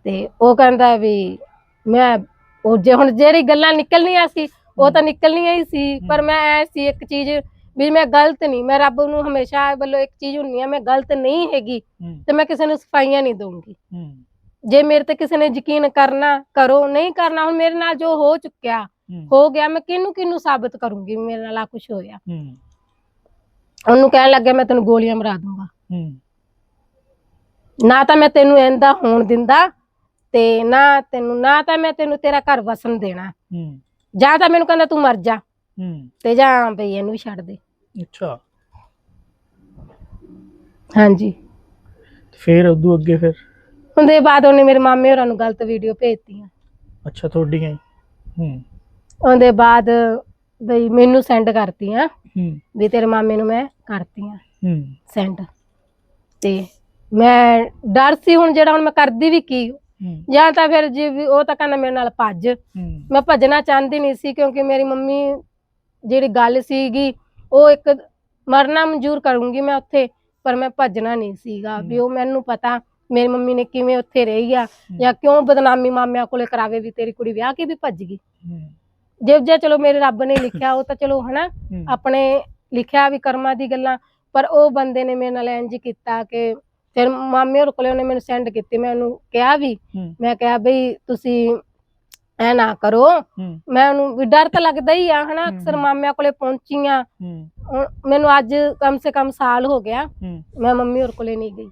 Speaker 2: ਤੇ ਉਹ ਕਹਿੰਦਾ ਵੀ ਮੈਂ ਉਹ ਜੇ ਹੁਣ ਜਿਹੜੀ ਗੱਲਾਂ ਨਿਕਲਣੀਆਂ ਸੀ ਉਹ ਤਾਂ ਨਿਕਲਣੀਆਂ ਹੀ ਸੀ ਪਰ ਮੈਂ ਐ ਸੀ ਇੱਕ ਚੀਜ਼ ਵੀ ਮੈਂ ਗਲਤ ਨਹੀਂ ਮੈਂ ਰੱਬ ਨੂੰ ਹਮੇਸ਼ਾ ਵੱਲੋਂ ਇੱਕ ਚੀਜ਼ ਹੁੰਨੀ ਆ ਮੈਂ ਗਲਤ ਨਹੀਂ ਹੈਗੀ ਤੇ ਮੈਂ ਕਿਸੇ ਨੂੰ ਸਫਾਈਆਂ ਨਹੀਂ ਦਊਂਗੀ। ਜੇ ਮੇਰੇ ਤੇ ਕਿਸੇ ਨੇ ਯਕੀਨ ਕਰਨਾ ਕਰੋ ਨਹੀਂ ਕਰਨਾ ਹੁਣ ਮੇਰੇ ਨਾਲ ਜੋ ਹੋ ਚੁੱਕਿਆ
Speaker 1: ਹੂੰ,
Speaker 2: ਗਿਆ ਮੈਂ ਕਿਹਨੂੰ ਕਿਹਨੂੰ ਸਾਬਤ ਕਰੂੰਗੀ ਮੇਰੇ ਨਾਲ ਆ ਕੁਝ ਹੋਇਆ? ਉਹਨੂੰ ਕਹਿਣ ਲੱਗਿਆ ਮੈਂ ਤੈਨੂੰ ਗੋਲੀਆਂ ਮਰਾ ਦੂੰਗਾ। ਨਾ ਤਾਂ ਮੈਂ ਤੈਨੂੰ ਇੰਦਾ ਹੋਣ ਦਿੰਦਾ ਤੇ ਨਾ ਤੈਨੂੰ ਨਾ ਤਾਂ ਮੈਂ ਤੈਨੂੰ ਤੇਰਾ ਘਰ ਵਸਣ ਦੇਣਾ।
Speaker 1: ਹੂੰ,
Speaker 2: ਜਾਂ ਤਾਂ ਮੈਨੂੰ ਕਹਿੰਦਾ ਤੂੰ ਮਰ ਜਾ।
Speaker 1: ਹੂੰ,
Speaker 2: ਤੇ ਜਾਂ ਬਈ ਇਹਨੂੰ ਵੀ ਛੱਡ ਦੇ।
Speaker 1: ਅੱਛਾ।
Speaker 2: ਹਾਂਜੀ।
Speaker 1: ਫਿਰ ਉਦੋਂ ਅੱਗੇ ਫਿਰ?
Speaker 2: ਉਹਦੇ ਬਾਅਦ ਉਹਨੇ ਮੇਰੇ ਮਾਮੇ ਹੋਰਾਂ ਨੂੰ ਗਲਤ ਵੀਡੀਓ ਭੇਜਤੀਆਂ।
Speaker 1: ਅੱਛਾ ਤੁਹਾਡੀਆਂ ਹੀ? ਹੂੰ।
Speaker 2: ਉਹਦੇ ਬਾਅਦ ਬਈ ਮੈਨੂੰ ਸੈਂਡ ਕਰਤੀਆਂ।
Speaker 1: ਹੂੰ।
Speaker 2: ਵੀ ਤੇਰੇ ਮਾਮੇ ਨੂੰ ਮੈਂ ਕਰਤੀਆਂ।
Speaker 1: ਹੂੰ।
Speaker 2: ਸੈਂਡ ਤੇ ਮੈਂ ਡਰ ਸੀ ਹੁਣ ਜਿਹੜਾ ਹੁਣ ਮੈਂ ਕਰਦੀ ਵੀ ਕੀ। ਜਾਂ ਤਾਂ ਫਿਰ ਜੀ ਉਹ ਤਾਂ ਕਹਿੰਦਾ ਮੇਰੇ ਨਾਲ ਭੱਜ। ਮੈਂ ਭੱਜਣਾ ਚਾਹੁੰਦੀ ਨਹੀਂ ਸੀ ਕਿਉਂਕਿ ਮੇਰੀ ਮੰਮੀ ਜਿਹੜੀ ਗੱਲ ਸੀਗੀ ਉਹ ਇੱਕ ਮਰਨਾ ਮਨਜ਼ੂਰ ਕਰੂੰਗੀ ਮੈਂ ਉੱਥੇ ਪਰ ਮੈਂ ਭੱਜਣਾ ਨਹੀਂ ਸੀਗਾ। ਵੀ ਉਹ ਮੈਨੂੰ ਪਤਾ ਮੇਰੀ ਮੰਮੀ ਨੇ ਕਿਵੇਂ ਉੱਥੇ ਰਹੀ ਆ ਜਾਂ ਕਿਉਂ ਬਦਨਾਮੀ ਮਾਮਿਆਂ ਕੋਲੇ ਕਰਾਵੇ ਵੀ ਤੇਰੀ ਕੁੜੀ ਵਿਆਹ ਕੇ ਵੀ ਭੱਜ ਗਈ। ਜੇ ਜੇ ਚਲੋ ਮੇਰੇ ਰੱਬ ਨੇ ਲਿਖਿਆ ਉਹ ਤਾਂ ਚਲੋ ਹਨਾ ਆਪਣੇ ਲਿਖਿਆ ਵੀ ਕਰਮਾਂ ਦੀ ਗੱਲਾਂ ਪਰ ਉਹ ਬੰਦੇ ਨੇ ਮੇਰੇ ਨਾਲ ਇੰਜ ਕੀਤਾ ਕਿ ਫਿਰ ਮਾਮੇ ਹੋਰ ਕੋਲੇ ਉਹਨੇ ਮੈਨੂੰ ਸੈਂਡ ਕੀਤੀ ਮੈਂ ਉਹਨੂੰ ਕਿਹਾ ਵੀ
Speaker 1: ਹੂੰ,
Speaker 2: ਮੈਂ ਕਿਹਾ ਬਈ ਤੁਸੀਂ ਐ ਨਾ ਕਰੋ।
Speaker 1: ਹੂੰ,
Speaker 2: ਮੈਂ ਉਹਨੂੰ ਵੀ ਡਰ ਤਾਂ ਲੱਗਦਾ ਹੀ ਆ ਹਨਾ ਅਕਸਰ। ਮਾਮਿਆਂ ਕੋਲੇ ਪਹੁੰਚੀ ਆ।
Speaker 1: ਹੂੰ,
Speaker 2: ਹੁਣ ਮੈਨੂੰ ਅੱਜ ਕਮ ਸੇ ਕਮ ਸਾਲ ਹੋ ਗਿਆ
Speaker 1: ਹੂੰ।
Speaker 2: ਮੈਂ ਮੰਮੀ ਹੋਰ ਕੋਲੇ ਨਹੀਂ ਗਈ।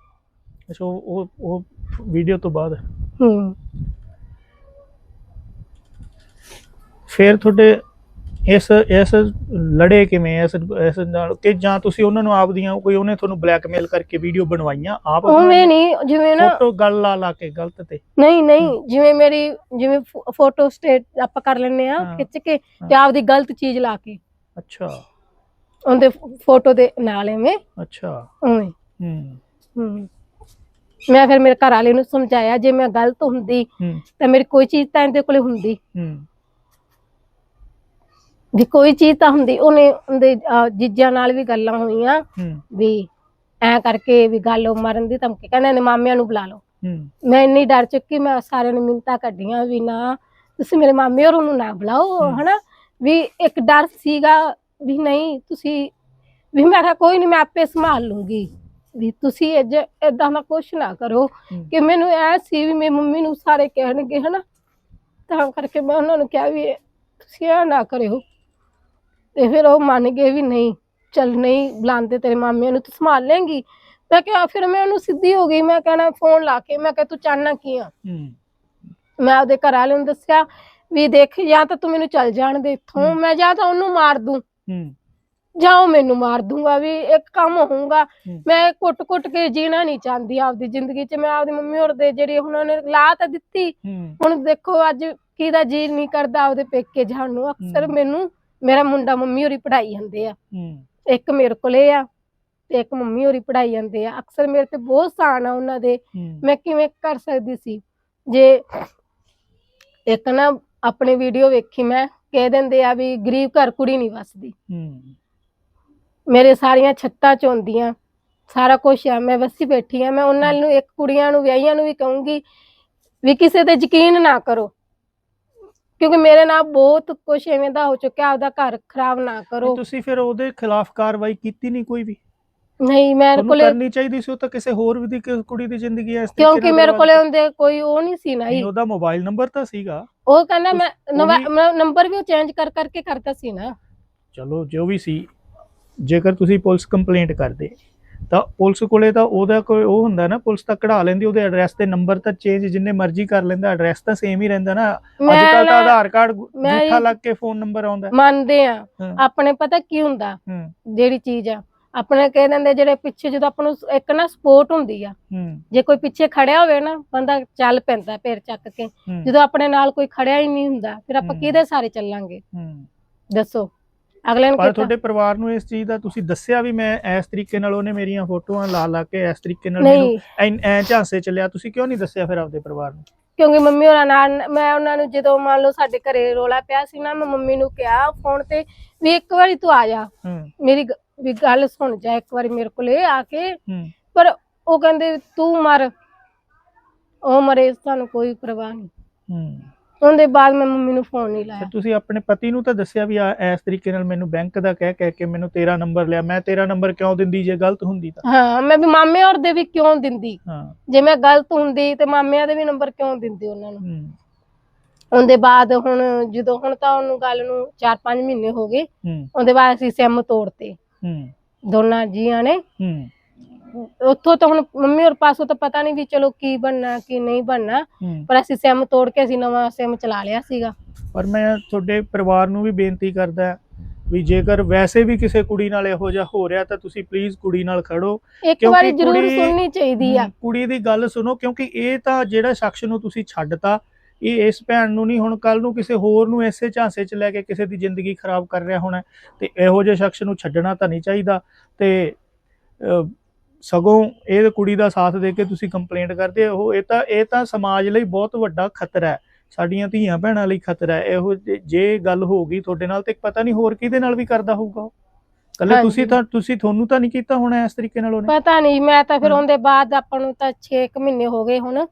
Speaker 1: ਅੱਛਾ ਉਹ ਉਹ ਉਹ ਵੀਡੀਓ ਤੋਂ ਬਾਅਦ?
Speaker 2: ਹੂੰ।
Speaker 1: ਫਿਰ ਤੁਹਾਡੇ ਇਸ ਇਸ ਲੜੇ ਕਿਵੇਂ ਇਸ ਇਸ ਨਾਲ ਕਿ ਜਾਂ ਤੁਸੀਂ ਉਹਨਾਂ ਨੂੰ ਆਪਦੀਆਂ ਕੋਈ ਉਹਨੇ ਤੁਹਾਨੂੰ ਬਲੈਕਮੇਲ ਕਰਕੇ ਵੀਡੀਓ ਬਣਵਾਈਆਂ ਆਪ
Speaker 2: ਉਵੇਂ ਨਹੀਂ ਜਿਵੇਂ ਨਾ
Speaker 1: ਫੋਟੋ ਗੱਲ ਲਾ ਲਾ ਕੇ ਗਲਤ ਤੇ।
Speaker 2: ਨਹੀਂ ਨਹੀਂ ਜਿਵੇਂ ਮੇਰੀ ਜਿਵੇਂ ਫੋਟੋ ਸਟੇਟ ਆਪਾਂ ਕਰ ਲੈਨੇ ਆ। ਖਿੱਚ ਕੇ ਤੇ ਆਪਦੀ ਗਲਤ ਚੀਜ਼ ਲਾ ਕੇ।
Speaker 1: ਅੱਛਾ।
Speaker 2: ਉਹਦੇ ਫੋਟੋ ਦੇ ਨਾਲ ਐਵੇਂ।
Speaker 1: ਅੱਛਾ।
Speaker 2: ਉਵੇਂ।
Speaker 1: ਹੂੰ।
Speaker 2: ਹੂੰ। ਮੈਂ ਫਿਰ ਮੇਰੇ ਘਰ ਵਾਲੇ ਨੂੰ ਸਮਝਾਇਆ ਜੇ ਮੈਂ ਗਲਤ ਹੁੰਦੀ ਤਾਂ ਮੇਰੀ ਕੋਈ ਚੀਜ਼ ਤਾਂ ਇਹਦੇ ਕੋਲੇ ਹੁੰਦੀ।
Speaker 1: ਹੂੰ।
Speaker 2: ਵੀ ਕੋਈ ਚੀਜ਼ ਤਾਂ ਹੁੰਦੀ ਉਹਨੇ ਉਹਦੇ ਅਹ, ਜੀਜਿਆਂ ਨਾਲ ਵੀ ਗੱਲਾਂ ਹੋਈਆਂ
Speaker 1: ਹੂੰ।
Speaker 2: ਵੀ ਐ ਕਰਕੇ ਵੀ ਗੱਲ ਉਹ ਮਰਨ ਦੀ ਧਮਕੀ ਕਹਿੰਦੇ ਨੇ ਮਾਮਿਆਂ ਨੂੰ ਬੁਲਾ ਲਓ।
Speaker 1: ਹੂੰ।
Speaker 2: ਮੈਂ ਇੰਨੀ ਡਰ ਚੁੱਕੀ ਮੈਂ ਸਾਰਿਆਂ ਨੂੰ ਮਿੰਤਾ ਕੱਢੀਆਂ ਵੀ ਨਾ ਤੁਸੀਂ ਮੇਰੇ ਮਾਮੇ ਹੋਰਾਂ ਨੂੰ ਨਾ ਬੁਲਾਓ
Speaker 1: ਹਮ।
Speaker 2: ਹਨਾ? ਵੀ ਇੱਕ ਡਰ ਸੀਗਾ ਵੀ ਨਹੀਂ ਤੁਸੀਂ ਵੀ ਮੈਂ ਕਿਹਾ ਕੋਈ ਨਹੀਂ ਮੈਂ ਆਪੇ ਸੰਭਾਲ ਲੂੰਗੀ। ਵੀ ਤੁਸੀਂ ਇਦਾਂ ਦਾ ਕੁਛ ਨਾ ਕਰੋ। ਕਿ ਮੈਨੂੰ ਐ ਸੀ ਵੀ ਮੇਰੀ ਮੰਮੀ ਨੂੰ ਸਾਰੇ ਕਹਿਣਗੇ ਹਨਾ? ਤਾਂ ਕਰਕੇ ਮੈਂ ਉਹਨਾਂ ਨੂੰ ਕਿਹਾ ਵੀ ਇਹ ਤੁਸੀਂ ਇਹ ਨਾ ਕਰਿਓ। ਤੇ ਫਿਰ ਉਹ ਮੰਨ ਗਏ ਵੀ ਨਹੀਂ ਚੱਲ ਨਹੀਂ ਬੁਲਾਉਂਦੇ ਤੇਰੇ ਮਾਮਿਆਂ ਨੂੰ ਤੂੰ ਸੰਭਾਲ ਲੇਂਗੀ ਮੈਂ ਕਿਹਾ ਫਿਰ ਮੈਂ ਉਹਨੂੰ ਸਿੱਧੀ ਹੋ ਗਈ ਮੈਂ ਕਹਿਣਾ ਫੋਨ ਲਾ ਕੇ ਮੈਂ ਕਿਹਾ ਤੂੰ ਚਾਹਨਾ ਕੀ ਆ?
Speaker 1: ਹੂੰ।
Speaker 2: ਮੈਂ ਉਹਦੇ ਘਰ ਵਾਲੇ ਨੂੰ ਦੱਸਿਆ ਵੀ ਦੇਖ ਜਾਂ ਤਾਂ ਤੂੰ ਮੈਨੂੰ ਚੱਲ ਜਾਣ ਦੇ ਇੱਥੋਂ। ਮੈਂ ਜਾਂ ਤਾਂ ਉਹਨੂੰ ਮਾਰ ਦੂੰ।
Speaker 1: ਹੂੰ।
Speaker 2: ਜਾਂ ਉਹ ਮੈਨੂੰ ਮਾਰ ਦੂੰਗਾ ਵੀ ਇੱਕ ਕੰਮ ਹੋਊਗਾ। ਮੈਂ ਕੁੱਟ-ਕੁੱਟ ਕੇ ਜੀਣਾ ਨਹੀਂ ਚਾਹੁੰਦੀ ਆਪਦੀ ਜ਼ਿੰਦਗੀ 'ਚ ਮੈਂ ਆਪਦੀ ਮੰਮੀ ਹੋਰ ਦੇ ਜਿਹੜੀ ਹੁਣ ਉਹਨੇ ਲਾ ਤਾਂ ਦਿੱਤੀ।
Speaker 1: ਹੂੰ।
Speaker 2: ਹੁਣ ਦੇਖੋ ਅੱਜ ਕਿਹਦਾ ਜੀ ਨਹੀਂ ਕਰਦਾ ਆਪਦੇ ਪੇਕੇ ਜਾਣ ਨੂੰ। ਅਕਸਰ। ਮੈਨੂੰ ਮੇਰਾ ਮੁੰਡਾ ਮੰਮੀ ਹੋਰੀ ਪੜਾਈ ਜਾਂਦੇ ਆ।
Speaker 1: ਹੂੰ।
Speaker 2: ਇੱਕ ਮੇਰੇ ਕੋਲੇ ਆ ਤੇ ਇੱਕ ਮੰਮੀ ਹੋਰੀ ਪੜਾਈ ਜਾਂਦੇ ਆ। ਅਕਸਰ ਮੇਰੇ ਤੇ ਬਹੁਤ ਸਾਨ ਆ ਉਹਨਾਂ ਦੇ।
Speaker 1: ਹੂੰ।
Speaker 2: ਮੈਂ ਕਿਵੇਂ ਕਰ ਸਕਦੀ ਸੀ? ਜੇ ਇੱਕ ਨਾ ਆਪਣੀ ਵੀਡੀਓ ਵੇਖੀ ਮੈਂ ਕਹਿ ਦਿੰਦੇ ਆ ਵੀ ਗਰੀਬ ਘਰ ਕੁੜੀ ਨਹੀਂ ਵਸਦੀ।
Speaker 1: ਹੂੰ।
Speaker 2: ਮੇਰੇ ਸਾਰੀਆਂ ਛੱਤਾਂ ਚੋਂਦੀਆਂ ਸਾਰਾ ਕੁਝ ਆ ਮੈਂ ਵਸੀ ਬੈਠੀ ਆ। ਮੈਂ ਉਹਨਾਂ ਨੂੰ ਇੱਕ ਕੁੜੀਆਂ ਨੂੰ ਵਿਆਹੀਆਂ ਨੂੰ ਵੀ ਕਹੂੰਗੀ ਵੀ ਕਿਸੇ ਤੇ ਯਕੀਨ ਨਾ ਕਰੋ। ਕਿਉਂਕਿ ਮੇਰੇ ਨਾਲ ਬਹੁਤ ਕੁਝ ਐਵੇਂ ਦਾ ਹੋ ਚੁੱਕਿਆ ਆਪਦਾ ਘਰ ਖਰਾਬ ਨਾ ਕਰੋ।
Speaker 1: ਤੁਸੀਂ ਫਿਰ ਉਹਦੇ ਖਿਲਾਫ ਕਾਰਵਾਈ ਕੀਤੀ ਨਹੀਂ ਕੋਈ ਵੀ?
Speaker 2: ਨਹੀਂ ਮੇਰੇ ਕੋਲੇ
Speaker 1: ਕਰਨੀ ਚਾਹੀਦੀ ਸੀ ਉਹ ਤਾਂ ਕਿਸੇ ਹੋਰ ਵੀ ਦੀ ਕੁੜੀ ਦੀ ਜ਼ਿੰਦਗੀ ਇਸ ਤਰੀਕੇ
Speaker 2: ਕਿਉਂਕਿ ਮੇਰੇ ਕੋਲੇ। ਹੁੰਦੇ ਕੋਈ ਉਹ ਨਹੀਂ ਸੀ ਨਾ ਜੀ।
Speaker 1: ਉਹਦਾ ਮੋਬਾਈਲ ਨੰਬਰ ਤਾਂ ਸੀਗਾ।
Speaker 2: ਉਹ ਕਹਿੰਦਾ ਮੈਂ ਨੰਬਰ ਵੀ ਉਹ ਚੇਂਜ ਕਰ ਕਰਕੇ ਕਰਦਾ ਸੀ ਨਾ।
Speaker 1: ਚਲੋ ਜੋ ਵੀ ਸੀ ਜੇਕਰ ਤੁਸੀਂ ਪੁਲਿਸ ਕੰਪਲੇਂਟ ਕਰਦੇ ਤਾਂ ਪੁਲਿਸ ਕੋਲੇ ਤਾਂ ਉਹਦਾ ਕੋਈ ਉਹ ਹੁੰਦਾ ਨਾ ਪੁਲਿਸ ਤਾਂ ਕਢਾ ਲੈਂਦੀ ਉਹਦੇ ਐਡਰੈਸ ਤੇ ਨੰਬਰ ਤਾਂ ਚੇਂਜ ਜਿੰਨੇ ਮਰਜ਼ੀ ਕਰ ਲੈਂਦਾ ਐਡਰੈਸ ਤਾਂ ਸੇਮ ਹੀ ਰਹਿੰਦਾ ਨਾ। ਅੱਜ ਕੱਲ ਤਾਂ ਆਧਾਰ ਕਾਰਡ ਜੂਠਾ ਲੱਗ ਕੇ ਫੋਨ ਨੰਬਰ ਆਉਂਦਾ।
Speaker 2: ਮੰਨਦੇ ਆ। ਆਪਣੇ ਪਤਾ ਕੀ ਹੁੰਦਾ? ਜਿਹੜੀ ਚੀਜ਼ ਆ। ਆਪਣੇ ਕਹਿ ਦਿੰਦੇ ਜਿਹੜੇ ਪਿੱਛੇ ਜਦੋਂ ਆਪਾਂ ਨੂੰ ਇੱਕ ਨਾ ਸਪੋਰਟ ਹੁੰਦੀ ਆ। ਜੇ ਕੋਈ ਪਿੱਛੇ ਖੜਿਆ ਹੋਵੇ ਨਾ ਬੰਦਾ ਚੱਲ ਪੈਂਦਾ ਪੈਰ ਚੱਕ ਕੇ। ਜਦੋਂ ਆਪਣੇ ਨਾਲ ਕੋਈ ਖੜਿਆ ਹੀ ਨਹੀਂ ਹੁੰਦਾ ਫਿਰ ਆਪਾਂ। ਕਿਹਦੇ ਸਾਰੇ ਚੱਲਾਂਗੇ? ਦੱਸੋ। ਅਗਲੇ ਨੂੰ
Speaker 1: ਪਰ ਤੁਹਾਡੇ ਪਰਿਵਾਰ ਨੂੰ ਇਸ ਚੀਜ਼ ਦਾ ਤੁਸੀਂ ਦੱਸਿਆ ਵੀ ਮੈਂ ਇਸ ਤਰੀਕੇ ਨਾਲ ਉਹਨੇ ਮੇਰੀਆਂ ਫੋਟੋਆਂ ਲਾ ਲਾ ਕੇ ਇਸ ਤਰੀਕੇ ਨਾਲ ਮੈਨੂੰ ਐਂ ਝਾਂਸੇ ਚ ਲਿਆ। ਤੁਸੀਂ ਕਿਉਂ ਨਹੀਂ ਦੱਸਿਆ ਫਿਰ ਆਪਦੇ ਪਰਿਵਾਰ ਨੂੰ?
Speaker 2: ਕਿਉਂਕਿ ਮੰਮੀ ਹੋਰਾਂ ਨਾਲ ਮੈਂ ਉਹਨਾਂ ਨੂੰ ਜਦੋਂ ਮੰਨ ਲਓ ਸਾਡੇ ਘਰੇ ਰੋਲਾ ਪਿਆ ਸੀ ਨਾ ਮੈਂ ਮੰਮੀ ਨੂੰ ਕਿਹਾ ਫੋਨ ਤੇ ਵੀ ਇੱਕ ਵਾਰੀ ਤੂੰ ਆ ਜਾ। ਮੇਰੀ ਵੀ ਗੱਲ ਸੁਣ ਜਾ ਇੱਕ ਵਾਰੀ ਮੇਰੇ ਕੋਲੇ ਆ ਕੇ। ਪਰ ਉਹ ਕਹਿੰਦੇ ਤੂੰ ਮਰ। ਉਹ ਮਰੇ ਸਾਨੂੰ ਕੋਈ ਪਰਵਾਹ ਨਹੀਂ।
Speaker 1: ਹੂੰ।
Speaker 2: ਉਹਦੇ ਬਾਅਦ ਮੈਂ ਮੰਮੀ ਨੂੰ ਫੋਨ ਨਹੀਂ ਲਾਇਆ।
Speaker 1: ਤੁਸੀਂ ਆਪਣੇ ਪਤੀ ਨੂੰ ਤਾਂ ਦੱਸਿਆ ਵੀ ਆ ਇਸ ਤਰੀਕੇ ਨਾਲ ਮੈਨੂੰ ਬੈਂਕ ਦਾ ਕਹਿ ਕਹਿ ਕੇ ਮੈਨੂੰ ਤੇਰਾ ਨੰਬਰ ਲਿਆ। ਮੈਂ ਤੇਰਾ ਨੰਬਰ ਕਿਉਂ ਦਿੰਦੀ ਜੇ ਗਲਤ ਹੁੰਦੀ ਤਾਂ?
Speaker 2: ਹਾਂ ਮੈਂ ਵੀ ਮਾਮੇ ਹੋਰ ਦੇ ਵੀ ਕਿਉਂ ਦਿੰਦੀ?
Speaker 1: ਹਾਂ।
Speaker 2: ਜੇ ਮੈਂ ਗਲਤ ਹੁੰਦੀ ਤੇ ਮਾਮਿਆਂ ਦੇ ਵੀ ਨੰਬਰ ਕਿਉਂ ਦਿੰਦੇ ਉਹਨਾਂ ਨੂੰ?
Speaker 1: ਹੂੰ।
Speaker 2: ਉਹਦੇ ਬਾਅਦ ਹੁਣ ਜਦੋਂ ਹੁਣ ਤਾਂ ਉਹਨੂੰ ਗੱਲ ਨੂੰ 4-5 ਮਹੀਨੇ ਹੋ ਗਏ
Speaker 1: ਹੂੰ।
Speaker 2: ਉਹਦੇ ਬਾਅਦ ਅਸੀਂ ਸਿਮ ਤੋੜਤੇ।
Speaker 1: ਹੂੰ।
Speaker 2: ਦੋਨਾਂ ਜੀਆਂ ਨੇ।
Speaker 1: ਹੂੰ।
Speaker 2: ਉੱਥੋਂ ਤਾਂ ਹੁਣ ਮੰਮੀ ਹੋਰ ਪਾਸੋਂ ਤਾਂ ਪਤਾ ਨਹੀਂ ਵੀ ਚਲੋ ਕੀ ਬਣਨਾ ਕੀ ਨਹੀਂ ਬਣਨਾ।
Speaker 1: ਹੂੰ।
Speaker 2: ਪਰ ਅਸੀਂ ਸਿਮ ਤੋੜ ਕੇ ਅਸੀਂ ਨਵਾਂ ਸਿਮ ਚਲਾ ਲਿਆ ਸੀਗਾ।
Speaker 1: ਪਰ ਮੈਂ ਤੁਹਾਡੇ ਪਰਿਵਾਰ ਨੂੰ ਵੀ ਬੇਨਤੀ ਕਰਦਾ ਵੀ ਜੇਕਰ ਵੈਸੇ ਵੀ ਕਿਸੇ ਕੁੜੀ ਨਾਲ ਇਹੋ ਜਿਹਾ ਹੋ ਰਿਹਾ ਤਾਂ ਤੁਸੀਂ ਪਲੀਜ਼ ਕੁੜੀ ਨਾਲ ਖੜੋ।
Speaker 2: ਇੱਕ
Speaker 1: ਕਿਉਂਕਿ
Speaker 2: ਵਾਰੀ ਜ਼ਰੂਰ
Speaker 1: ਕੁੜੀ-
Speaker 2: ਸੁਣਨੀ ਚਾਹੀਦੀ ਆ।
Speaker 1: ਹਮ, ਕੁੜੀ ਦੀ ਗੱਲ ਸੁਣੋ ਕਿਉਂਕਿ ਇਹ ਤਾਂ ਜਿਹੜਾ ਸ਼ਖਸ ਨੂੰ ਤੁਸੀਂ ਛੱਡਤਾ ਇਹ ਇਸ ਭੈਣ ਨੂੰ ਨਹੀਂ ਹੁਣ ਕੱਲ ਨੂੰ ਕਿਸੇ ਹੋਰ ਨੂੰ ਐਸੇ ਝਾਂਸੇ 'ਚ ਲੈ ਕੇ ਕਿਸੇ ਦੀ ਜ਼ਿੰਦਗੀ ਖਰਾਬ ਕਰ ਰਿਹਾ ਹੋਣਾ ਤੇ ਇਹੋ ਜਿਹੇ ਸ਼ਖਸ ਨੂੰ ਛੱਡਣਾ ਤਾਂ ਨਹੀਂ ਚਾਹੀਦਾ ਤੇ ਅਹ, ਸਗੋਂ ਇਹ ਕੁੜੀ ਦਾ ਸਾਥ ਦੇ ਕੇ ਤੁਸੀਂ ਕੰਪਲੇਂਟ ਕਰਦੇ ਹੋ ਇਹ ਤਾਂ ਇਹ ਤਾਂ ਸਮਾਜ ਲਈ ਬਹੁਤ ਵੱਡਾ ਖਤਰਾ ਹੈ। ਸਾਡੀਆਂ ਧੀਆਂ ਭੈਣਾਂ ਲਈ ਖਤਰਾ ਹੈ। ਇਹੋ ਜੇ- ਗੱਲ ਹੋ ਗਈ ਤੁਹਾਡੇ ਨਾਲ ਤੇ ਪਤਾ ਨਹੀਂ ਹੋਰ ਕਿਹਦੇ ਨਾਲ ਵੀ ਕਰਦਾ ਹੋਊਗਾ ਕੱਲੇ। ਤੁਸੀਂ ਤਾਂ ਤੁਸੀਂ ਤੁਹਾਨੂੰ ਤਾਂ ਨਹੀਂ ਕੀਤਾ ਹੋਣਾ ਇਸ ਤਰੀਕੇ ਨਾਲ ਉਹਨੇ?
Speaker 2: ਪਤਾ ਨਹੀਂ ਮੈਂ ਤਾਂ ਫਿਰ। ਉਹਦੇ ਬਾਅਦ ਆਪਾਂ ਨੂੰ ਤਾਂ 6 ਮਹੀਨੇ ਹੋ ਗਏ ਹੁਣ।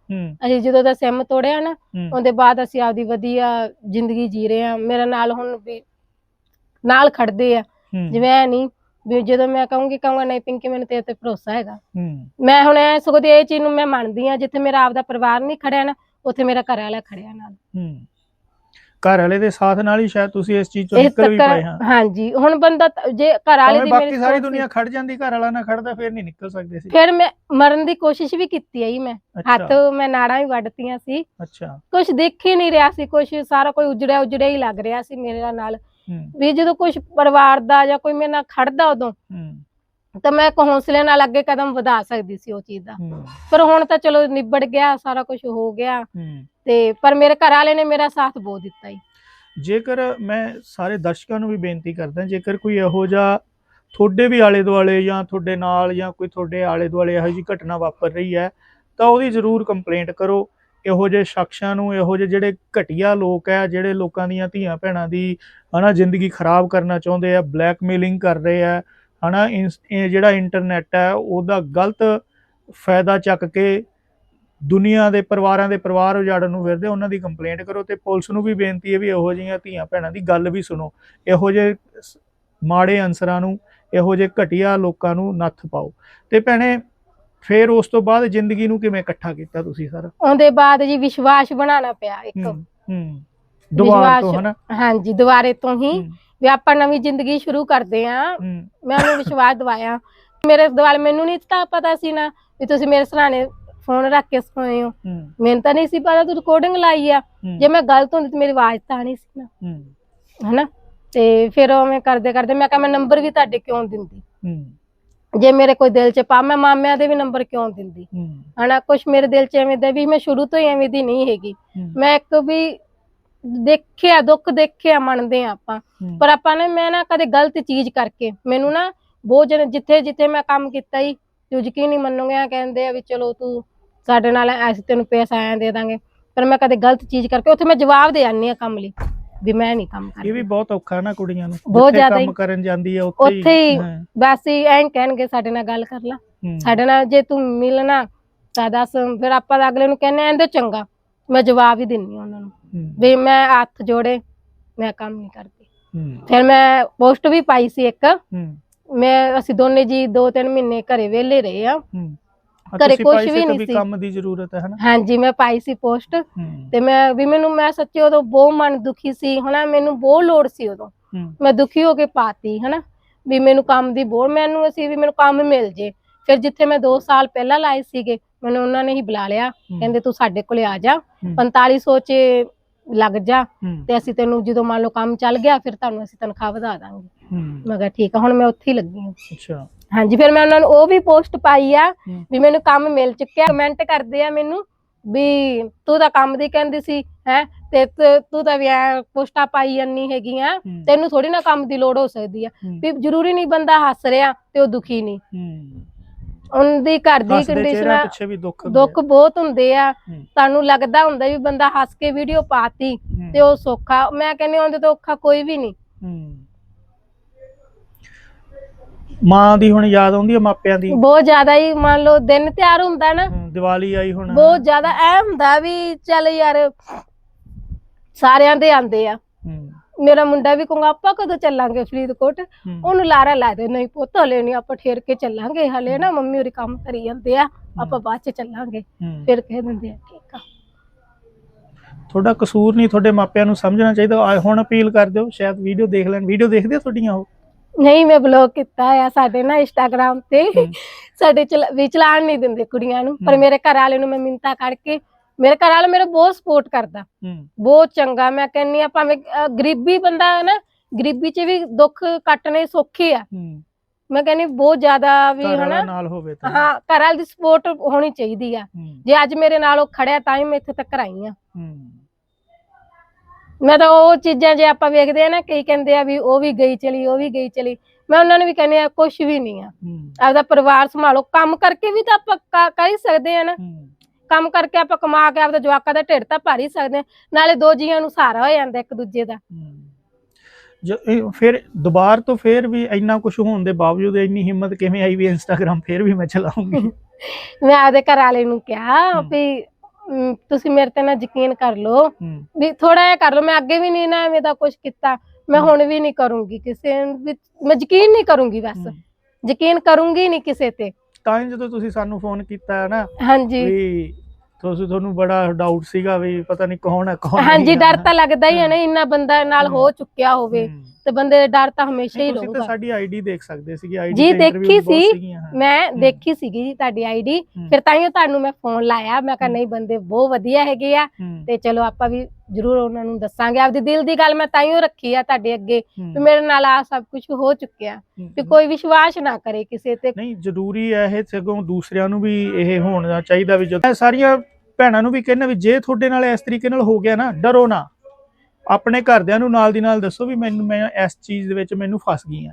Speaker 2: ਅਸੀਂ ਜਦੋਂ ਦਾ ਸਿਮ ਤੋੜਿਆ ਨਾ ਉਹਦੇ ਬਾਅਦ ਅਸੀਂ ਆਪਦੀ ਵਧੀਆ ਜ਼ਿੰਦਗੀ ਜੀ ਰਹੇ ਹਾਂ। ਮੇਰੇ ਨਾਲ ਹੁਣ ਵੀ ਨਾਲ ਖੜਦੇ ਆ। ਜਿਵੇਂ ਐ ਨਹੀਂ ਵੀ ਜਦੋਂ ਮੈਂ ਕਹੂੰਗੀ ਕਹੂੰਗਾ ਨਹੀਂ ਪਿੰਕੀ ਮੈਨੂੰ ਤੇਰੇ ਤੇ ਭਰੋਸਾ ਹੈਗਾ।
Speaker 1: ਹੂੰ।
Speaker 2: ਮੈਂ ਹੁਣ ਐ ਸਗੋਂ ਦੀ ਇਹ ਚੀਜ਼ ਨੂੰ ਮੈਂ ਮੰਨਦੀ ਆ ਜਿੱਥੇ ਮੇਰਾ ਆਪਦਾ ਪਰਿਵਾਰ ਨਹੀਂ ਖੜਿਆ ਨਾ ਉੱਥੇ ਮੇਰਾ ਘਰ ਵਾਲਾ ਖੜਿਆ ਨਾਲ।
Speaker 1: ਹੂੰ। ਘਰ ਵਾਲੇ ਦੇ ਸਾਥ ਨਾਲ ਹੀ ਸ਼ਾਇਦ ਤੁਸੀਂ ਇਸ ਚੀਜ਼ ਚੋਂ
Speaker 2: ਇਸ
Speaker 1: ਨਿਕਲ ਵੀ ਪਏ ਹਾਂ।
Speaker 2: ਹਾਂਜੀ ਹੁਣ ਬੰਦਾ ਤਾਂ- ਜੇ ਘਰ ਵਾਲੇ
Speaker 1: ਭਾਵੇਂ
Speaker 2: ਦੀ
Speaker 1: ਬਾਕੀ ਸਾਰੀ
Speaker 2: ਸੀ,
Speaker 1: ਦੁਨੀਆ ਖੜ ਜਾਂਦੀ ਘਰ ਵਾਲਾ ਨਾ ਖੜਦਾ ਫਿਰ ਨਹੀਂ ਨਿਕਲ ਸਕਦੇ ਸੀ।
Speaker 2: ਫਿਰ ਮੈਂ ਮਰਨ ਦੀ ਕੋਸ਼ਿਸ਼ ਵੀ ਕੀਤੀ ਆਈ ਮੈਂ। ਹੱਥ ਮੈਂ ਨਾੜਾਂ ਵੀ ਵੱਢਤੀਆਂ ਸੀ।
Speaker 1: ਅੱਛਾ।
Speaker 2: ਕੁਝ ਦੇਖ ਹੀ ਨਹੀਂ ਰਿਹਾ ਸੀ ਕੁਝ ਸਾਰਾ ਕੋਈ ਉਜੜਿਆ ਉਜੜਿਆ ਹੀ ਲੱਗ ਰਿਹਾ ਸੀ ਮੇਰੇ ਨਾਲ। ਵੀ ਜਦੋਂ ਕੁਝ ਪਰਿਵਾਰ ਦਾ ਜਾਂ ਕੋਈ ਮੇਰੇ ਨਾਲ ਖੜਦਾ ਉਦੋਂ ਤਾਂ ਮੈਂ ਇੱਕ ਹੌਸਲੇ ਨਾਲ ਅੱਗੇ ਕਦਮ ਵਧਾ ਸਕਦੀ ਸੀ ਉਹ ਚੀਜ਼ ਦਾ। ਪਰ ਹੁਣ ਤਾਂ ਚਲੋ ਨਿਬੜ ਗਿਆ ਸਾਰਾ ਕੁਝ ਹੋ ਗਿਆ। ਤੇ ਪਰ ਮੇਰੇ ਘਰ ਵਾਲੇ ਨੇ ਮੇਰਾ ਸਾਥ ਬਹੁਤ ਦਿੱਤਾ ਹੀ
Speaker 1: ਜੇਕਰ ਮੈਂ ਸਾਰੇ ਦਰਸ਼ਕਾਂ ਨੂੰ ਵੀ ਬੇਨਤੀ ਕਰਦਾ ਜੇਕਰ ਕੋਈ ਇਹੋ ਜਿਹਾ ਤੁਹਾਡੇ ਵੀ ਆਲੇ ਦੁਆਲੇ ਜਾਂ ਤੁਹਾਡੇ ਨਾਲ ਜਾਂ ਕੋਈ ਤੁਹਾਡੇ ਆਲੇ ਦੁਆਲੇ ਇਹੋ ਜਿਹੀ ਘਟਨਾ ਵਾਪਰ ਰਹੀ ਹੈ ਤਾਂ ਉਹਦੀ ਜ਼ਰੂਰ ਕੰਪਲੇਂਟ ਕਰੋ। ਇਹੋ ਜਿਹੇ ਸ਼ਖਸਾਂ ਨੂੰ, ਇਹੋ ਜਿਹੇ ਜਿਹੜੇ ਘਟੀਆ ਲੋਕ ਹੈ ਜਿਹੜੇ ਲੋਕਾਂ ਦੀਆਂ ਧੀਆਂ ਭੈਣਾਂ ਦੀ, ਹਨਾ, ਜ਼ਿੰਦਗੀ ਖਰਾਬ ਕਰਨਾ ਚਾਹੁੰਦੇ ਆ, ਬਲੈਕਮੇਲਿੰਗ ਕਰ ਰਹੇ ਆ, ਹਨਾ ਇੰਸ- ਇਹ ਜਿਹੜਾ ਇੰਟਰਨੈਟ ਹੈ ਉਹਦਾ ਗਲਤ ਫਾਇਦਾ ਚੱਕ ਕੇ ਦੁਨੀਆ ਦੇ ਪਰਿਵਾਰਾਂ ਦੇ ਪਰਿਵਾਰ ਉਜਾੜਨ ਨੂੰ ਫਿਰਦੇ ਉਹਨਾਂ ਦੀ ਕੰਪਲੇਂਟ ਕਰੋ ਤੇ ਪੁਲਿਸ ਨੂੰ ਵੀ ਬੇਨਤੀ ਹੈ ਵੀ ਇਹੋ ਜਿਹੀਆਂ ਧੀਆਂ ਭੈਣਾਂ ਦੀ ਗੱਲ ਵੀ ਸੁਣੋ। ਇਹੋ ਜਿਹੇ ਸ- ਮਾੜੇ ਅਨਸਰਾਂ ਨੂੰ, ਇਹੋ ਜਿਹੇ ਘਟੀਆ ਲੋਕਾਂ ਨੂੰ ਨੱਥ ਪਾਓ। ਤੇ ਭੈਣੇ ਫਿਰ ਉਸ ਤੋਂ ਬਾਅਦ ਜ਼ਿੰਦਗੀ ਨੂੰ ਕਿਵੇਂ ਇਕੱਠਾ ਕੀਤਾ ਤੁਸੀਂ ਸਰ?
Speaker 2: ਉਹਦੇ ਬਾਅਦ ਜੀ ਵਿਸ਼ਵਾਸ ਬਣਾਉਣਾ ਪਿਆ ਇੱਕ।
Speaker 1: ਹੂੰ ਹੂੰ। ਦੁਬਾਰ
Speaker 2: ਵਿਸ਼ਵਾਸ-
Speaker 1: ਤੋਂ ਹਨਾ?
Speaker 2: ਹਾਂਜੀ ਦੁਬਾਰੇ ਤੋਂ ਹੀ
Speaker 1: ਹੂੰ,
Speaker 2: ਵੀ ਆਪਾਂ ਨਵੀਂ ਜ਼ਿੰਦਗੀ ਸ਼ੁਰੂ ਕਰਦੇ ਆ।
Speaker 1: ਹੂੰ।
Speaker 2: ਮੈਂ ਉਹਨੂੰ ਵਿਸ਼ਵਾਸ ਦਵਾਇਆ। ਮੇਰੇ ਦੁਆਲੇ ਮੈਨੂੰ ਨਹੀਂ ਤਾਂ ਪਤਾ ਸੀ ਨਾ ਵੀ ਤੁਸੀਂ ਮੇਰੇ ਸਰਾਣੇ ਫੋਨ ਰੱਖ ਕੇ ਸੋਏ ਹੋ।
Speaker 1: ਹੂੰ।
Speaker 2: ਮੈਨੂੰ ਤਾਂ ਨਹੀਂ ਸੀ ਪਤਾ ਤੂੰ ਰਿਕਾਰਡਿੰਗ ਲਾਈ ਆ।
Speaker 1: ਹੂੰ,
Speaker 2: ਜੇ ਮੈਂ ਗਲਤ ਹੁੰਦੀ ਤੇ ਮੇਰੀ ਆਵਾਜ਼ ਤਾਂ ਨਹੀਂ ਸੀ ਨਾ।
Speaker 1: ਹੂੰ।
Speaker 2: ਹਨਾ? ਤੇ ਫਿਰ ਉਵੇਂ ਕਰਦੇ ਕਰਦੇ ਮੈਂ ਕਿਹਾ ਮੈਂ ਨੰਬਰ ਵੀ ਤੁਹਾਡੇ ਕਿਉਂ ਦਿੰਦੀ?
Speaker 1: ਹੂੰ।
Speaker 2: ਜੇ ਮੇਰੇ ਕੋਈ ਦਿਲ 'ਚ ਪਾ ਮੈਂ ਮਾਮਿਆਂ ਦੇ ਵੀ ਨੰਬਰ ਕਿਉਂ ਦਿੰਦੀ? ਹਨਾ ਕੁਛ ਮੇਰੇ ਦਿਲ 'ਚ ਐਵੇਂ ਦਾ ਵੀ ਮੈਂ ਸ਼ੁਰੂ ਤੋਂ ਹੀ ਐਵੇਂ ਦੀ ਨਹੀਂ ਹੈਗੀ। ਮੈਂ ਇੱਕ ਵੀ ਦੇਖਿਆ ਦੁੱਖ ਦੇਖਿਆ ਮੰਨਦੇ ਆ ਆਪਾਂ। ਪਰ ਆਪਾਂ ਨੇ ਮੈਂ ਨਾ ਕਦੇ ਗਲਤ ਚੀਜ਼ ਕਰਕੇ ਮੈਨੂੰ ਨਾ ਬਹੁਤ ਜਣੇ ਜਿੱਥੇ ਜਿੱਥੇ ਮੈਂ ਕੰਮ ਕੀਤਾ ਹੀ ਤੂੰ ਯਕੀਨ ਨਹੀਂ ਮੰਨੋਗੇ ਆ ਕਹਿੰਦੇ ਆ ਵੀ ਚਲੋ ਤੂੰ ਸਾਡੇ ਨਾਲ ਅਸੀਂ ਤੈਨੂੰ ਪੈਸਾ ਆਇਆ ਦੇ ਦਾਂਗੇ। ਪਰ ਮੈਂ ਕਦੇ ਗਲਤ ਚੀਜ਼ ਕਰਕੇ ਉੱਥੇ ਮੈਂ ਜਵਾਬ ਦੇ ਆਨੀ ਆ ਕੰਮ ਲਈ। ਵੀ ਮੈਂ ਨਹੀਂ ਕੰਮ
Speaker 1: ਇਹ ਵੀ ਬਹੁਤ ਔਖਾ ਨਾ ਕੁੜੀਆਂ ਨੂੰ।
Speaker 2: ਬਹੁਤ ਜ਼ਿਆਦਾ।
Speaker 1: ਕੰਮ ਕਰਨ ਜਾਂਦੀ ਹੈ ਉੱਥੇ
Speaker 2: ਉੱਥੇ ਹੀ
Speaker 1: ਹਾਂ,
Speaker 2: ਬਸ ਹੀ ਐਂ ਕਹਿਣਗੇ ਸਾਡੇ ਨਾਲ ਗੱਲ ਕਰ ਲੈ। ਸਾਡੇ ਨਾਲ ਜੇ ਤੂੰ ਮਿਲਣਾ ਤਾਂ ਦੱਸ ਫਿਰ ਆਪਾਂ ਅਗਲੇ ਨੂੰ ਕਹਿੰਦੇ ਆਂ ਇਹਦੇ ਚੰਗਾ। ਮੈਂ ਜਵਾਬ ਹੀ ਦਿੰਨੀ ਆ ਉਹਨਾਂ ਨੂੰ। ਵੀ ਮੈਂ ਹੱਥ ਜੋੜੇ ਮੈਂ ਕੰਮ ਨਹੀਂ ਕਰਦੀ। ਫਿਰ ਮੈਂ ਪੋਸਟ ਵੀ ਪਾਈ ਸੀ ਇੱਕ। ਮੈਂ ਅਸੀਂ ਦੋਨੇ ਜੀ ਦੋ ਤਿੰਨ ਮਹੀਨੇ ਘਰੇ ਵਿਹਲੇ ਰਹੇ ਆ। ਘਰੇ
Speaker 1: ਸੀ
Speaker 2: ਵੀ ਨਹੀਂ ਸੀ।
Speaker 1: ਕੰਮ ਦੀ ਜ਼ਰੂਰਤ ਹੈ ਹਨਾ?
Speaker 2: ਹਾਂਜੀ ਮੈਂ ਪਾਈ ਸੀ ਪੋਸਟ। ਤੇ ਮੈਂ ਵੀ ਮੈਨੂੰ ਮੈਂ ਸੱਚੀ ਉਦੋਂ ਬਹੁਤ ਮਨ ਦੁਖੀ ਸੀ ਹਨਾ? ਮੈਨੂੰ ਬਹੁਤ ਲੋੜ ਸੀ ਉਦੋਂ। ਮੈਂ ਦੁਖੀ ਹੋ ਕੇ ਪਾਤੀ ਹਨਾ? ਵੀ ਮੈਨੂੰ ਕੰਮ ਦੀ ਬਹੁਤ ਮੈਨੂੰ ਅਸੀਂ ਵੀ ਮੈਨੂੰ ਕੰਮ ਮਿਲ ਜੇ। ਫਿਰ ਜਿੱਥੇ ਮੈਂ 2 ਸਾਲ ਪਹਿਲਾਂ ਲਾਏ ਸੀਗੇ ਮੈਨੂੰ ਉਹਨਾਂ ਨੇ ਹੀ ਬੁਲਾ ਲਿਆ। ਕਹਿੰਦੇ ਤੂੰ ਸਾਡੇ ਕੋਲੇ ਆ ਜਾ।
Speaker 1: ਹੂੰ,
Speaker 2: 4500 ਚ ਲੱਗ ਜਾ। ਤੇ ਅਸੀਂ ਤੈਨੂੰ ਜਦੋਂ ਮੰਨ ਲਓ ਕੰਮ ਚੱਲ ਗਿਆ ਫਿਰ ਤੁਹਾਨੂੰ ਅਸੀਂ ਤਨਖਾਹ ਵਧਾ ਦਾਂਗੇ। ਮੈਂ ਕਿਹਾ ਠੀਕ ਆ ਹੁਣ ਮੈਂ ਉੱਥੇ ਹੀ ਲੱਗੀ ਹਾਂ।
Speaker 1: ਅੱਛਾ।
Speaker 2: ਹਾਂਜੀ ਫਿਰ ਮੈਂ ਉਹਨਾਂ ਨੂੰ ਉਹ ਵੀ ਪੋਸਟ ਪਾਈ ਆ ਵੀ ਮੈਨੂੰ ਕੰਮ ਮਿਲ ਚੁੱਕਿਆ। ਕਮੈਂਟ ਕਰਦੇ ਆ ਮੈਨੂੰ ਵੀ ਤੂੰ ਤਾਂ ਕੰਮ ਦੀ ਕਹਿੰਦੀ ਸੀ ਹੈ ਤੇ ਤ- ਤੂੰ ਵੀ ਪੋਸਟਾਂ ਪਾਈ ਜਾਂਦੀ ਹੈਗੀਆਂ।
Speaker 1: ਹੂੰ,
Speaker 2: ਤੈਨੂੰ ਥੋੜੀ ਨਾ ਕੰਮ ਦੀ ਲੋੜ ਹੋ ਸਕਦੀ ਆ। ਵੀ ਜ਼ਰੂਰੀ ਨਹੀਂ ਬੰਦਾ ਹੱਸ ਰਿਹਾ ਤੇ ਉਹ ਦੁਖੀ ਨਹੀਂ। ਉਹਦੀ ਘਰ ਦੀ ਕੰਡੀਸ਼ਨ
Speaker 1: ਦੁੱਖ
Speaker 2: ਬਹੁਤ ਹੁੰਦੇ ਆ। ਤੁਹਾਨੂੰ ਲੱਗਦਾ ਹੁੰਦਾ ਵੀ ਬੰਦਾ ਹੱਸ ਕੇ ਵੀਡੀਓ ਪਾਤੀ ਤੇ ਉਹ ਸੌਖਾ। ਮੈਂ ਕਹਿੰਦੀ ਉਹਦੇ ਤੋਂ ਔਖਾ ਕੋਈ ਵੀ ਨਹੀਂ।
Speaker 1: ਮਾਂ ਦੀ ਹੁਣ ਯਾਦ ਆਉਂਦੀ ਹੈ ਮਾਪਿਆਂ ਦੀ?
Speaker 2: ਬਹੁਤ ਜ਼ਿਆਦਾ ਹੀ ਮੰਨ ਲਓ ਦਿਨ ਤਿਆਰ ਹੁੰਦਾ ਨਾ।
Speaker 1: ਦੀਵਾਲੀ ਆਈ ਹੁਣ।
Speaker 2: ਬਹੁਤ ਜ਼ਿਆਦਾ ਐ ਹੁੰਦਾ ਵੀ ਚੱਲ ਯਾਰ ਸਾਰਿਆਂ ਦੇ ਆਂਦੇ ਆ। ਮੇਰਾ ਮੁੰਡਾ ਵੀ ਕਹੂੰਗਾ ਆਪਾਂ ਕਦੋਂ ਚੱਲਾਂਗੇ ਫਰੀਦਕੋਟ? ਉਹਨੂੰ ਲਾਰਾ ਲਾ ਦੇ ਨਹੀਂ ਪੁੱਤ ਹਲੇ ਨਹੀਂ ਆਪਾਂ ਠੇਰ ਕੇ ਚੱਲਾਂਗੇ। ਹਲੇ ਨਾ ਮੰਮੀ ਹੋਰੀ ਕੰਮ ਕਰੀ ਜਾਂਦੇ ਆ ਆਪਾਂ ਬਾਅਦ ਚ ਚੱਲਾਂਗੇ। ਫਿਰ ਕਹਿ ਦਿੰਦੇ ਆ ਠੀਕ ਆ।
Speaker 1: ਤੁਹਾਡਾ ਕਸੂਰ ਨਹੀਂ ਤੁਹਾਡੇ ਮਾਪਿਆਂ ਨੂੰ ਸਮਝਣਾ ਚਾਹੀਦਾ। ਆ ਹੁਣ ਅਪੀਲ ਕਰ ਦਿਓ ਸ਼ਾਇਦ ਵੀਡੀਓ ਦੇਖ ਲੈਣ। ਵੀਡੀਓ ਦੇਖਦੇ ਆ ਤੁਹਾਡੀਆਂ ਉਹ?
Speaker 2: ਨਹੀਂ ਮੈਂ ਬਲੌਕ ਕੀਤਾ ਆ ਸਾਡੇ ਨਾ ਇੰਸਟਾਗ੍ਰam ਤੇ। ਸਾਡੇ ਚਲਾ- ਵੀ ਚਲਾਣ ਨਹੀਂ ਦਿੰਦੇ ਕੁੜੀਆਂ ਨੂੰ। ਪਰ। ਮੇਰੇ ਘਰ ਵਾਲੇ ਨੂੰ ਮੈਂ ਮਿੰਤਾ ਕਰਕੇ ਮੇਰੇ ਘਰ ਵਾਲਾ ਮੇਰਾ ਬਹੁਤ ਸਪੋਰਟ ਕਰਦਾ। ਬਹੁਤ ਚੰਗਾ ਮੈਂ ਕਹਿੰਨੀ ਆ ਭਾਵੇਂ ਗਰੀਬੀ ਬੰਦਾ ਹੈ ਨਾ ਗਰੀਬੀ 'ਚ ਵੀ ਦੁੱਖ ਕੱਟਣੇ ਸੌਖੇ ਆ। ਮੈਂ ਕਹਿੰਨੀ ਬਹੁਤ ਜ਼ਿਆਦਾ ਵੀ ਹਨਾ
Speaker 1: ਨਾਲ ਹੋਵੇ ਤਾਂ।
Speaker 2: ਹਾਂ ਘਰ ਵਾਲੇ ਦੀ ਸਪੋਰਟ ਹੋਣੀ ਚਾਹੀਦੀ ਆ। ਜੇ ਅੱਜ ਮੇਰੇ ਨਾਲ ਉਹ ਖੜਿਆ ਤਾਂ ਹੀ ਮੈਂ ਇੱਥੇ ਤੱਕ ਆਈ ਆ। ਮੈਂ ਤਾਂ ਉਹ ਚੀਜ਼ਾਂ ਜੇ ਆਪਾਂ ਵੇਖਦੇ ਆ ਨਾ ਕਈ ਕਹਿੰਦੇ ਆ ਵੀ ਉਹ ਵੀ ਗਈ ਚਲੀ ਉਹ ਵੀ ਗਈ ਚਲੀ। ਮੈਂ ਉਹਨਾਂ ਨੂੰ ਵੀ ਕਹਿੰਦੀ ਆ ਕੁਝ ਵੀ ਨਹੀਂ ਆ। ਆਪਦਾ ਪਰਿਵਾਰ ਸੰਭਾਲੋ। ਕੰਮ ਕਰਕੇ ਵੀ ਤਾਂ ਆਪਾਂ ਕਰ ਹੀ ਸਕਦੇ ਆ ਨਾ। ਕੰਮ ਕਰਕੇ ਆਪਾਂ ਕਮਾ ਕੇ ਆਪਦਾ ਜਵਾਕਾਂ ਦਾ ਢਿੱਡ ਤਾਂ ਭਰ ਹੀ ਸਕਦੇ ਆ। ਨਾਲੇ ਦੋ ਜੀਆਂ ਨੂੰ ਸਹਾਰਾ ਹੋ ਜਾਂਦਾ ਇੱਕ ਦੂਜੇ ਦਾ।
Speaker 1: ਫਿਰ ਦੁਬਾਰ ਤੋਂ ਫਿਰ ਵੀ ਇੰਨਾ ਕੁਝ ਹੋਣ ਦੇ ਬਾਵਜੂਦ ਇੰਨੀ ਹਿੰਮਤ ਕਿਵੇਂ ਆਈ ਵੀ ਇੰਸਟਾਗ੍ਰam ਫਿਰ ਵੀ ਮੈਂ ਚਲਾਉਂਗੀ?
Speaker 2: ਮੈਂ ਆਪਦੇ ਘਰ ਵਾਲੇ ਨੂੰ ਕਿਹਾ। ਵੀ ਤੁਸੀਂ ਮੇਰੇ ਤੇ ਨਾ ਯਕੀਨ ਕਰ ਲਓ ਵੀ ਥੋੜਾ ਜਿਹਾ ਕਰ ਲਓ ਮੈਂ ਅੱਗੇ ਵੀ ਨਹੀਂ ਨਾ ਐਵੇਂ ਦਾ ਕੁਝ ਕੀਤਾ ਮੈਂ। ਹੁਣ ਵੀ ਨਹੀਂ ਕਰੂੰਗੀ ਕਿਸੇ ਵੀ ਮੈਂ ਯਕੀਨ ਨਹੀਂ ਕਰੂੰਗੀ ਬਸ। ਯਕੀਨ ਕਰੂੰਗੀ ਨਹੀਂ ਕਿਸੇ ਤੇ
Speaker 1: ਤਾਂ ਹੀ ਜਦੋਂ ਤੁਸੀਂ ਸਾਨੂੰ ਫੋਨ ਕੀਤਾ ਨਾ
Speaker 2: ਹਾਂਜੀ
Speaker 1: ਵੀ ਤੁਸੀਂ ਤੁਹਾਨੂੰ ਬੜਾ ਡਾਊਟ ਸੀਗਾ ਵੀ ਪਤਾ ਨਹੀਂ ਕੌਣ ਹੈ ਕੌਣ
Speaker 2: ਹਾਂਜੀ ਡਰ। ਤਾਂ ਲੱਗਦਾ ਹੀ ਹੈ ਨਾ ਇੰਨਾ ਬੰਦਾ ਨਾਲ ਹੋ ਚੁੱਕਿਆ ਹੋਵੇ। ਤੇ ਬੰਦੇ ਦਾ ਡਰ ਤਾਂ ਹਮੇਸ਼ਾ ਹੀ
Speaker 1: ਤੁਸੀਂ ਤਾਂ
Speaker 2: ਰਹੂਗਾ।
Speaker 1: ਸਾਡੀ ਆਈਡੀ ਦੇਖ ਸਕਦੇ ਸੀਗੇ ਆਈਡੀ
Speaker 2: ਜੀ, ਦੇਖੀ ਸੀ। ਮੈਂ
Speaker 1: ਹਮ।
Speaker 2: ਦੇਖੀ ਸੀਗੀ ਜੀ ਤੁਹਾਡੀ ਆਈਡੀ
Speaker 1: ਹਮ।
Speaker 2: ਫਿਰ ਤਾਂ ਹੀ ਤੁਹਾਨੂੰ ਮੈਂ ਫੋਨ ਲਾਇਆ ਮੈਂ ਕਿਹਾ
Speaker 1: ਹਮ।
Speaker 2: ਨਹੀਂ ਬੰਦੇ ਬਹੁਤ ਵਧੀਆ ਹੈਗੇ ਆ। ਤੇ ਚਲੋ ਆਪਾਂ ਵੀ ਜ਼ਰੂਰ ਉਹਨਾਂ ਨੂੰ ਦੱਸਾਂਗੇ। ਆਪਦੀ ਦਿਲ ਦੀ ਗੱਲ ਮੈਂ ਤਾਂ ਹੀ ਰੱਖੀ ਆ ਤੁਹਾਡੇ ਅੱਗੇ ਵੀ ਮੇਰੇ ਨਾਲ ਆ ਸਭ ਕੁਝ ਹੋ ਚੁੱਕਿਆ। ਵੀ ਕੋਈ ਵਿਸ਼ਵਾਸ ਨਾ ਕਰੇ ਕਿਸੇ ਤੇ।
Speaker 1: ਨਹੀਂ ਜ਼ਰੂਰੀ ਹੈ ਇਹ ਸਗੋਂ ਦੂਸਰਿਆਂ ਨੂੰ ਵੀ ਇਹ ਹੋਣਾ ਚਾਹੀਦਾ ਵੀ ਜਦੋਂ ਸਾਰੀਆਂ ਭੈਣਾਂ ਨੂੰ ਵੀ ਕਹਿੰਦਾ ਵੀ ਜੇ ਤੁਹਾਡੇ ਨਾਲ ਇਸ ਤਰੀਕੇ ਨਾਲ ਹੋ ਗਿਆ ਨਾ ਡਰੋ ਨਾ। ਆਪਣੇ ਘਰਦਿਆਂ ਨੂੰ ਨਾਲ ਦੀ ਨਾਲ ਦੱਸੋ ਵੀ ਮੈਨੂੰ, ਮੈਂ ਇਸ ਚੀਜ਼ ਦੇ ਵਿੱਚ ਮੈਨੂੰ ਫਸ ਗਈ ਆ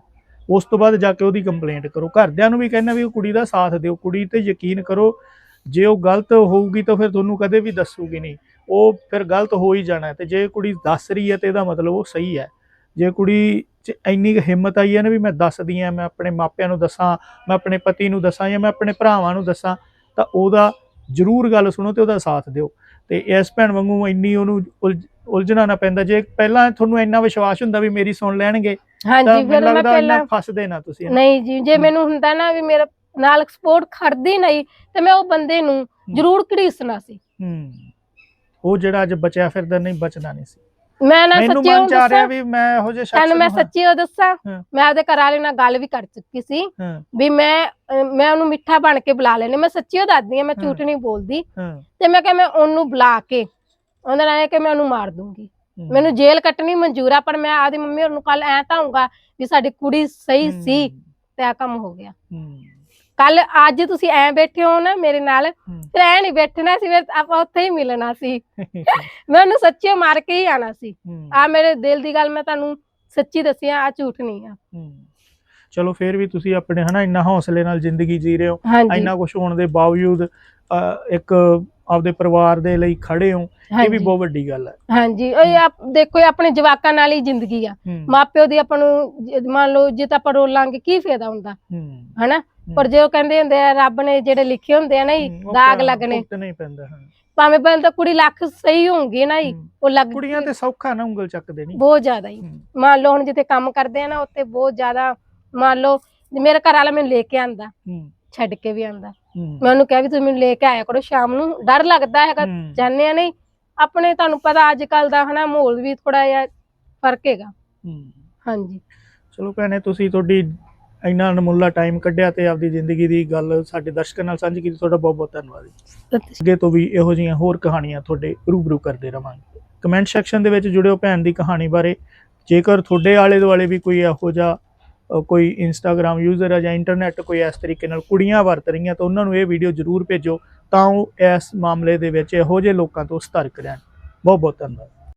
Speaker 1: ਉਸ ਤੋਂ ਬਾਅਦ ਜਾ ਕੇ ਉਹਦੀ ਕੰਪਲੇਂਟ ਕਰੋ। ਘਰਦਿਆਂ ਨੂੰ ਵੀ ਕਹਿੰਦਾ ਵੀ ਉਹ ਕੁੜੀ ਦਾ ਸਾਥ ਦਿਓ। ਕੁੜੀ ਤੇ ਯਕੀਨ ਕਰੋ, ਜੇ ਉਹ ਗਲਤ ਹੋਊਗੀ ਤਾਂ ਫਿਰ ਤੁਹਾਨੂੰ ਕਦੇ ਵੀ ਦੱਸੂਗੀ ਨਹੀਂ। ਉਹ ਫਿਰ ਗਲਤ ਹੋ ਹੀ ਜਾਣਾ ਹੈ ਤੇ ਜੇ ਕੁੜੀ ਦੱਸ ਰਹੀ ਹੈ ਤੇ ਇਹਦਾ ਮਤਲਬ ਉਹ ਸਹੀ ਹੈ। ਜੇ ਕੁੜੀ 'ਚ ਇੰਨੀ ਕੁ ਹਿੰਮਤ ਆਈ ਹੈ ਨਾ ਵੀ ਮੈਂ ਦੱਸਦੀ ਆ ਮੈਂ ਆਪਣੇ ਮਾਪਿਆਂ ਨੂੰ ਦੱਸਾਂ, ਮੈਂ ਆਪਣੇ ਪਤੀ ਨੂੰ ਦੱਸਾਂ ਜਾਂ ਮੈਂ ਆਪਣੇ ਭਰਾਵਾਂ ਨੂੰ ਦੱਸਾਂ, ਤਾਂ ਉਹਦਾ ਜ਼ਰੂਰ ਗੱਲ ਸੁਣੋ ਤੇ ਉਹਦਾ ਸਾਥ ਦਿਓ। ਤੇ ਇਸ ਭੈਣ ਵਾਂਗੂ ਇੰਨੀ ਉਹਨੂੰ ਉਲਝ- ਉਲਝਣਾ ਨਾ ਪੈਂਦਾ। ਜੇ ਪਹਿਲਾਂ ਤੁਹਾਨੂੰ ਇੰਨਾ ਵਿਸ਼ਵਾਸ ਹੁੰਦਾ ਵੀ ਮੇਰੀ ਸੁਣ ਲੈਣਗੇ
Speaker 2: ਹਾਂਜੀ ਫਿਰ ਮੈਂ ਪਹਿਲਾਂ
Speaker 1: ਫਸਦੇ ਨਾ ਤੁਸੀਂ
Speaker 2: ਨਹੀਂ ਜੀ ਜੇ ਮੈਨੂੰ ਹੁੰਦਾ ਨਾ ਵੀ ਮੇਰਾ ਨਾਲ ਸਪੋਰਟ ਖੜਦੀ ਨਹੀਂ ਤੇ ਮੈਂ ਉਹ ਬੰਦੇ ਨੂੰ ਜ਼ਰੂਰ ਘੜੀਸਣਾ ਸੀ।
Speaker 1: ਹੂੰ। ਉਹ ਜਿਹੜਾ ਅੱਜ ਬਚਿਆ ਫਿਰਦਾ ਨਹੀਂ ਬਚਣਾ ਨਹੀਂ ਸੀ।
Speaker 2: ਮੈਂ ਨਾ
Speaker 1: ਮੈਨੂੰ
Speaker 2: ਸੱਚੀ
Speaker 1: ਮਨ
Speaker 2: ਉਹ
Speaker 1: ਚ ਆ ਰਿਹਾ
Speaker 2: ਦੱਸਾਂ?
Speaker 1: ਵੀ ਮੈਂ ਇਹੋ ਜਿਹੇ ਸ਼ਖਸ
Speaker 2: ਤੁਹਾਨੂੰ ਮੈਂ
Speaker 1: ਨੂੰ ਹਾਂ,
Speaker 2: ਸੱਚੀ ਉਹ ਦੱਸਾਂ?
Speaker 1: ਹਾਂ।
Speaker 2: ਮੈਂ ਆਪਦੇ ਘਰ ਵਾਲੇ ਨਾਲ ਗੱਲ ਵੀ ਕਰ ਚੁੱਕੀ ਸੀ
Speaker 1: ਹਾਂ।
Speaker 2: ਵੀ ਮੈਂ ਅਹ ਮੈਂ ਉਹਨੂੰ ਮਿੱਠਾ ਬਣ ਕੇ ਬੁਲਾ ਲੈਣੀ ਮੈਂ ਸੱਚੀ ਉਹ ਦੱਸਦੀ ਆ ਮੈਂ ਝੂਠ। ਨਹੀਂ ਬੋਲਦੀ।
Speaker 1: ਹਾਂ।
Speaker 2: ਤੇ ਮੈਂ ਕਿਹਾ ਮੈਂ ਉਹਨੂੰ ਬੁਲਾ ਕੇ ਨਾਲ ਇਹ ਕਿ ਮੈਂ ਉਹਨੂੰ ਮਾਰ ਦੂੰਗੀ। ਮੈਨੂੰ ਜੇਲ੍ਹ ਕੱਟਣੀ ਮਨਜ਼ੂਰ ਆ ਪਰ ਮੈਂ ਆਪਦੀ ਮੰਮੀ ਨੂੰ ਕੱਲ ਐ ਤਾਉਂਗਾ ਵੀ ਸਾਡੀ ਕੁੜੀ ਸਹੀ ਸੀ ਤੇ ਆ ਕੰਮ ਹੋ ਗਿਆ। ਕੱਲ ਅੱਜ ਤੁਸੀਂ ਐ ਬੈਠੇ ਹੋ ਨਾ ਮੇਰੇ ਨਾਲ ਐ ਨਹੀਂ ਬੈਠਣਾ ਸੀ ਫਿਰ ਆਪਾਂ ਉੱਥੇ ਹੀ ਮਿਲਣਾ ਸੀ। ਮੈਂ ਉਹਨੂੰ ਸੱਚੀ ਮਾਰ ਕੇ ਹੀ ਆਣਾ ਸੀ। ਆ ਮੇਰੇ ਦਿਲ ਦੀ ਗੱਲ ਮੈਂ ਤੁਹਾਨੂੰ ਸੱਚੀ ਦੱਸੀ ਆ ਝੂਠ ਨਹੀਂ ਆ।
Speaker 1: ਚਲੋ ਫਿਰ ਵੀ ਤੁਸੀਂ ਆਪਣੇ ਹਨਾ ਇੰਨਾ ਹੌਸਲੇ ਨਾਲ ਜ਼ਿੰਦਗੀ ਜੀ ਰਹੇ ਹੋ
Speaker 2: ਹਾਂਜੀ।
Speaker 1: ਇੰਨਾ ਕੁਝ ਹੋਣ ਦੇ ਬਾਵਜੂਦ ਅ, ਇੱਕ ਆਪਦੇ ਪਰਿਵਾਰ ਦੇ ਲਈ ਖੜੇ ਹੋ ਇਹ ਵੀ
Speaker 2: ਹਾਂਜੀ।
Speaker 1: ਬਹੁਤ ਵੱਡੀ ਗੱਲ ਹੈ।
Speaker 2: ਹਾਂਜੀ ਇਹ ਆਪ ਦੇਖੋ ਇਹ ਆਪਣੇ ਜਵਾਕਾਂ ਨਾਲ ਹੀ ਜ਼ਿੰਦਗੀ ਆ।
Speaker 1: ਹੂੰ,
Speaker 2: ਮਾਪਿਓ ਦੀ ਆਪਾਂ ਨੂੰ ਜੇ- ਮੰਨ ਲਓ ਜੇ ਤਾਂ ਆਪਾਂ ਰੋਲਾਂਗੇ ਕੀ ਫਾਇਦਾ ਹੁੰਦਾ?
Speaker 1: ਹੂੰ,
Speaker 2: ਹਨਾ। ਪਰ ਜੇ ਉਹ ਕਹਿੰਦੇ ਹੁੰਦੇ ਆ ਰੱਬ ਨੇ ਜਿਹੜੇ ਲਿਖੇ ਹੁੰਦੇ ਆ ਨਾ ਜੀ ਦਾਗ ਲੱਗਣੇ।
Speaker 1: ਭੁਗਤਣਾ ਹੀ ਪੈਂਦਾ ਹਾਂ।
Speaker 2: ਭਾਵੇਂ ਬੰਦ ਤਾਂ ਕੁੜੀ ਲੱਖ ਸਹੀ ਹੋਊਗੀ ਨਾ ਜੀ
Speaker 1: ਹੂੰ।
Speaker 2: ਉਹ ਲੱਗ
Speaker 1: ਕੁੜੀਆਂ ਤੇ ਸੌਖਾ ਨਾ ਉਂਗਲ ਚੱਕਦੇ ਨਹੀਂ
Speaker 2: ਬਹੁਤ ਜ਼ਿਆਦਾ ਹੀ। ਮੰਨ ਲਓ ਹੁਣ ਜਿੱਥੇ ਕੰਮ ਕਰਦੇ ਆ ਨਾ ਉੱਥੇ ਬਹੁਤ ਜ਼ਿਆਦਾ ਮੰਨ ਲਓ ਮੇਰੇ ਘਰ ਵਾਲਾ ਮੈਨੂੰ ਲੈ ਕੇ ਆਂਦਾ ਛੱਡ ਕੇ ਵੀ ਆਂਦਾ। ਮੈਂ ਉਹਨੂੰ ਕਿਹਾ ਵੀ ਤੁਸੀਂ ਮੈਨੂੰ ਲੈ ਕੇ ਆਇਆ ਕਰੋ ਸ਼ਾਮ ਨੂੰ ਡਰ ਲੱਗਦਾ ਹੈਗਾ ਜਾਣਿਆ ਨਹੀਂ ਆਪਣੇ ਤੁਹਾਨੂੰ ਪਤਾ ਅੱਜ ਕੱਲ ਦਾ ਹਨਾ ਮਾਹੌਲ ਵੀ ਥੋੜਾ ਜਿਹਾ ਫ਼ਰਕ ਹੈਗਾ। ਹਾਂਜੀ।
Speaker 1: ਚਲੋ ਭੈਣੇ ਤੁਸੀਂ ਤੁਹਾਡੀ ਇੰਨਾ ਅਨਮੁੱਲਾ ਟਾਈਮ ਕੱਢਿਆ ਤੇ ਆਪਦੀ ਜ਼ਿੰਦਗੀ ਦੀ ਗੱਲ ਸਾਡੇ ਦਰਸ਼ਕਾਂ ਨਾਲ ਸਾਂਝੀ ਕੀਤੀ ਤੁਹਾਡਾ ਬਹੁਤ ਬਹੁਤ ਧੰਨਵਾਦ ਜੀ। ਅੱਗੇ ਤੋਂ ਵੀ ਇਹੋ ਜਿਹੀਆਂ ਹੋਰ ਕਹਾਣੀਆਂ ਤੁਹਾਡੇ ਰੂਬਰੂ ਕਰਦੇ ਰਵਾਂਗੇ। ਕਮੈਂਟ ਸੈਕਸ਼ਨ ਦੇ ਵਿੱਚ ਜੁੜਿਓ ਭੈਣ ਦੀ ਕਹਾਣੀ ਬਾਰੇ। ਜੇਕਰ ਤੁਹਾਡੇ ਆਲੇ ਦੁਆਲੇ ਵੀ ਕੋਈ ਇਹੋ ਜਿਹਾ ਕੋਈ ਇੰਸਟਾਗ੍ਰam ਯੂਜ਼ਰ ਹੈ ਜਾਂ ਇੰਟਰਨੈਟ ਕੋਈ ਇਸ ਤਰੀਕੇ ਨਾਲ ਕੁੜੀਆਂ ਵਰਤ ਰਹੀਆਂ ਤਾਂ ਉਹਨਾਂ ਨੂੰ ਇਹ ਵੀਡੀਓ ਜ਼ਰੂਰ ਭੇਜੋ ਤਾਂ ਉਹ ਇਸ ਮਾਮਲੇ ਦੇ ਵਿੱਚ ਇਹੋ ਜਿਹੇ ਲੋਕਾਂ ਤੋਂ ਸਤਰਕ ਰਹਿਣ। ਬਹੁਤ ਬਹੁਤ ਧੰਨਵਾਦ।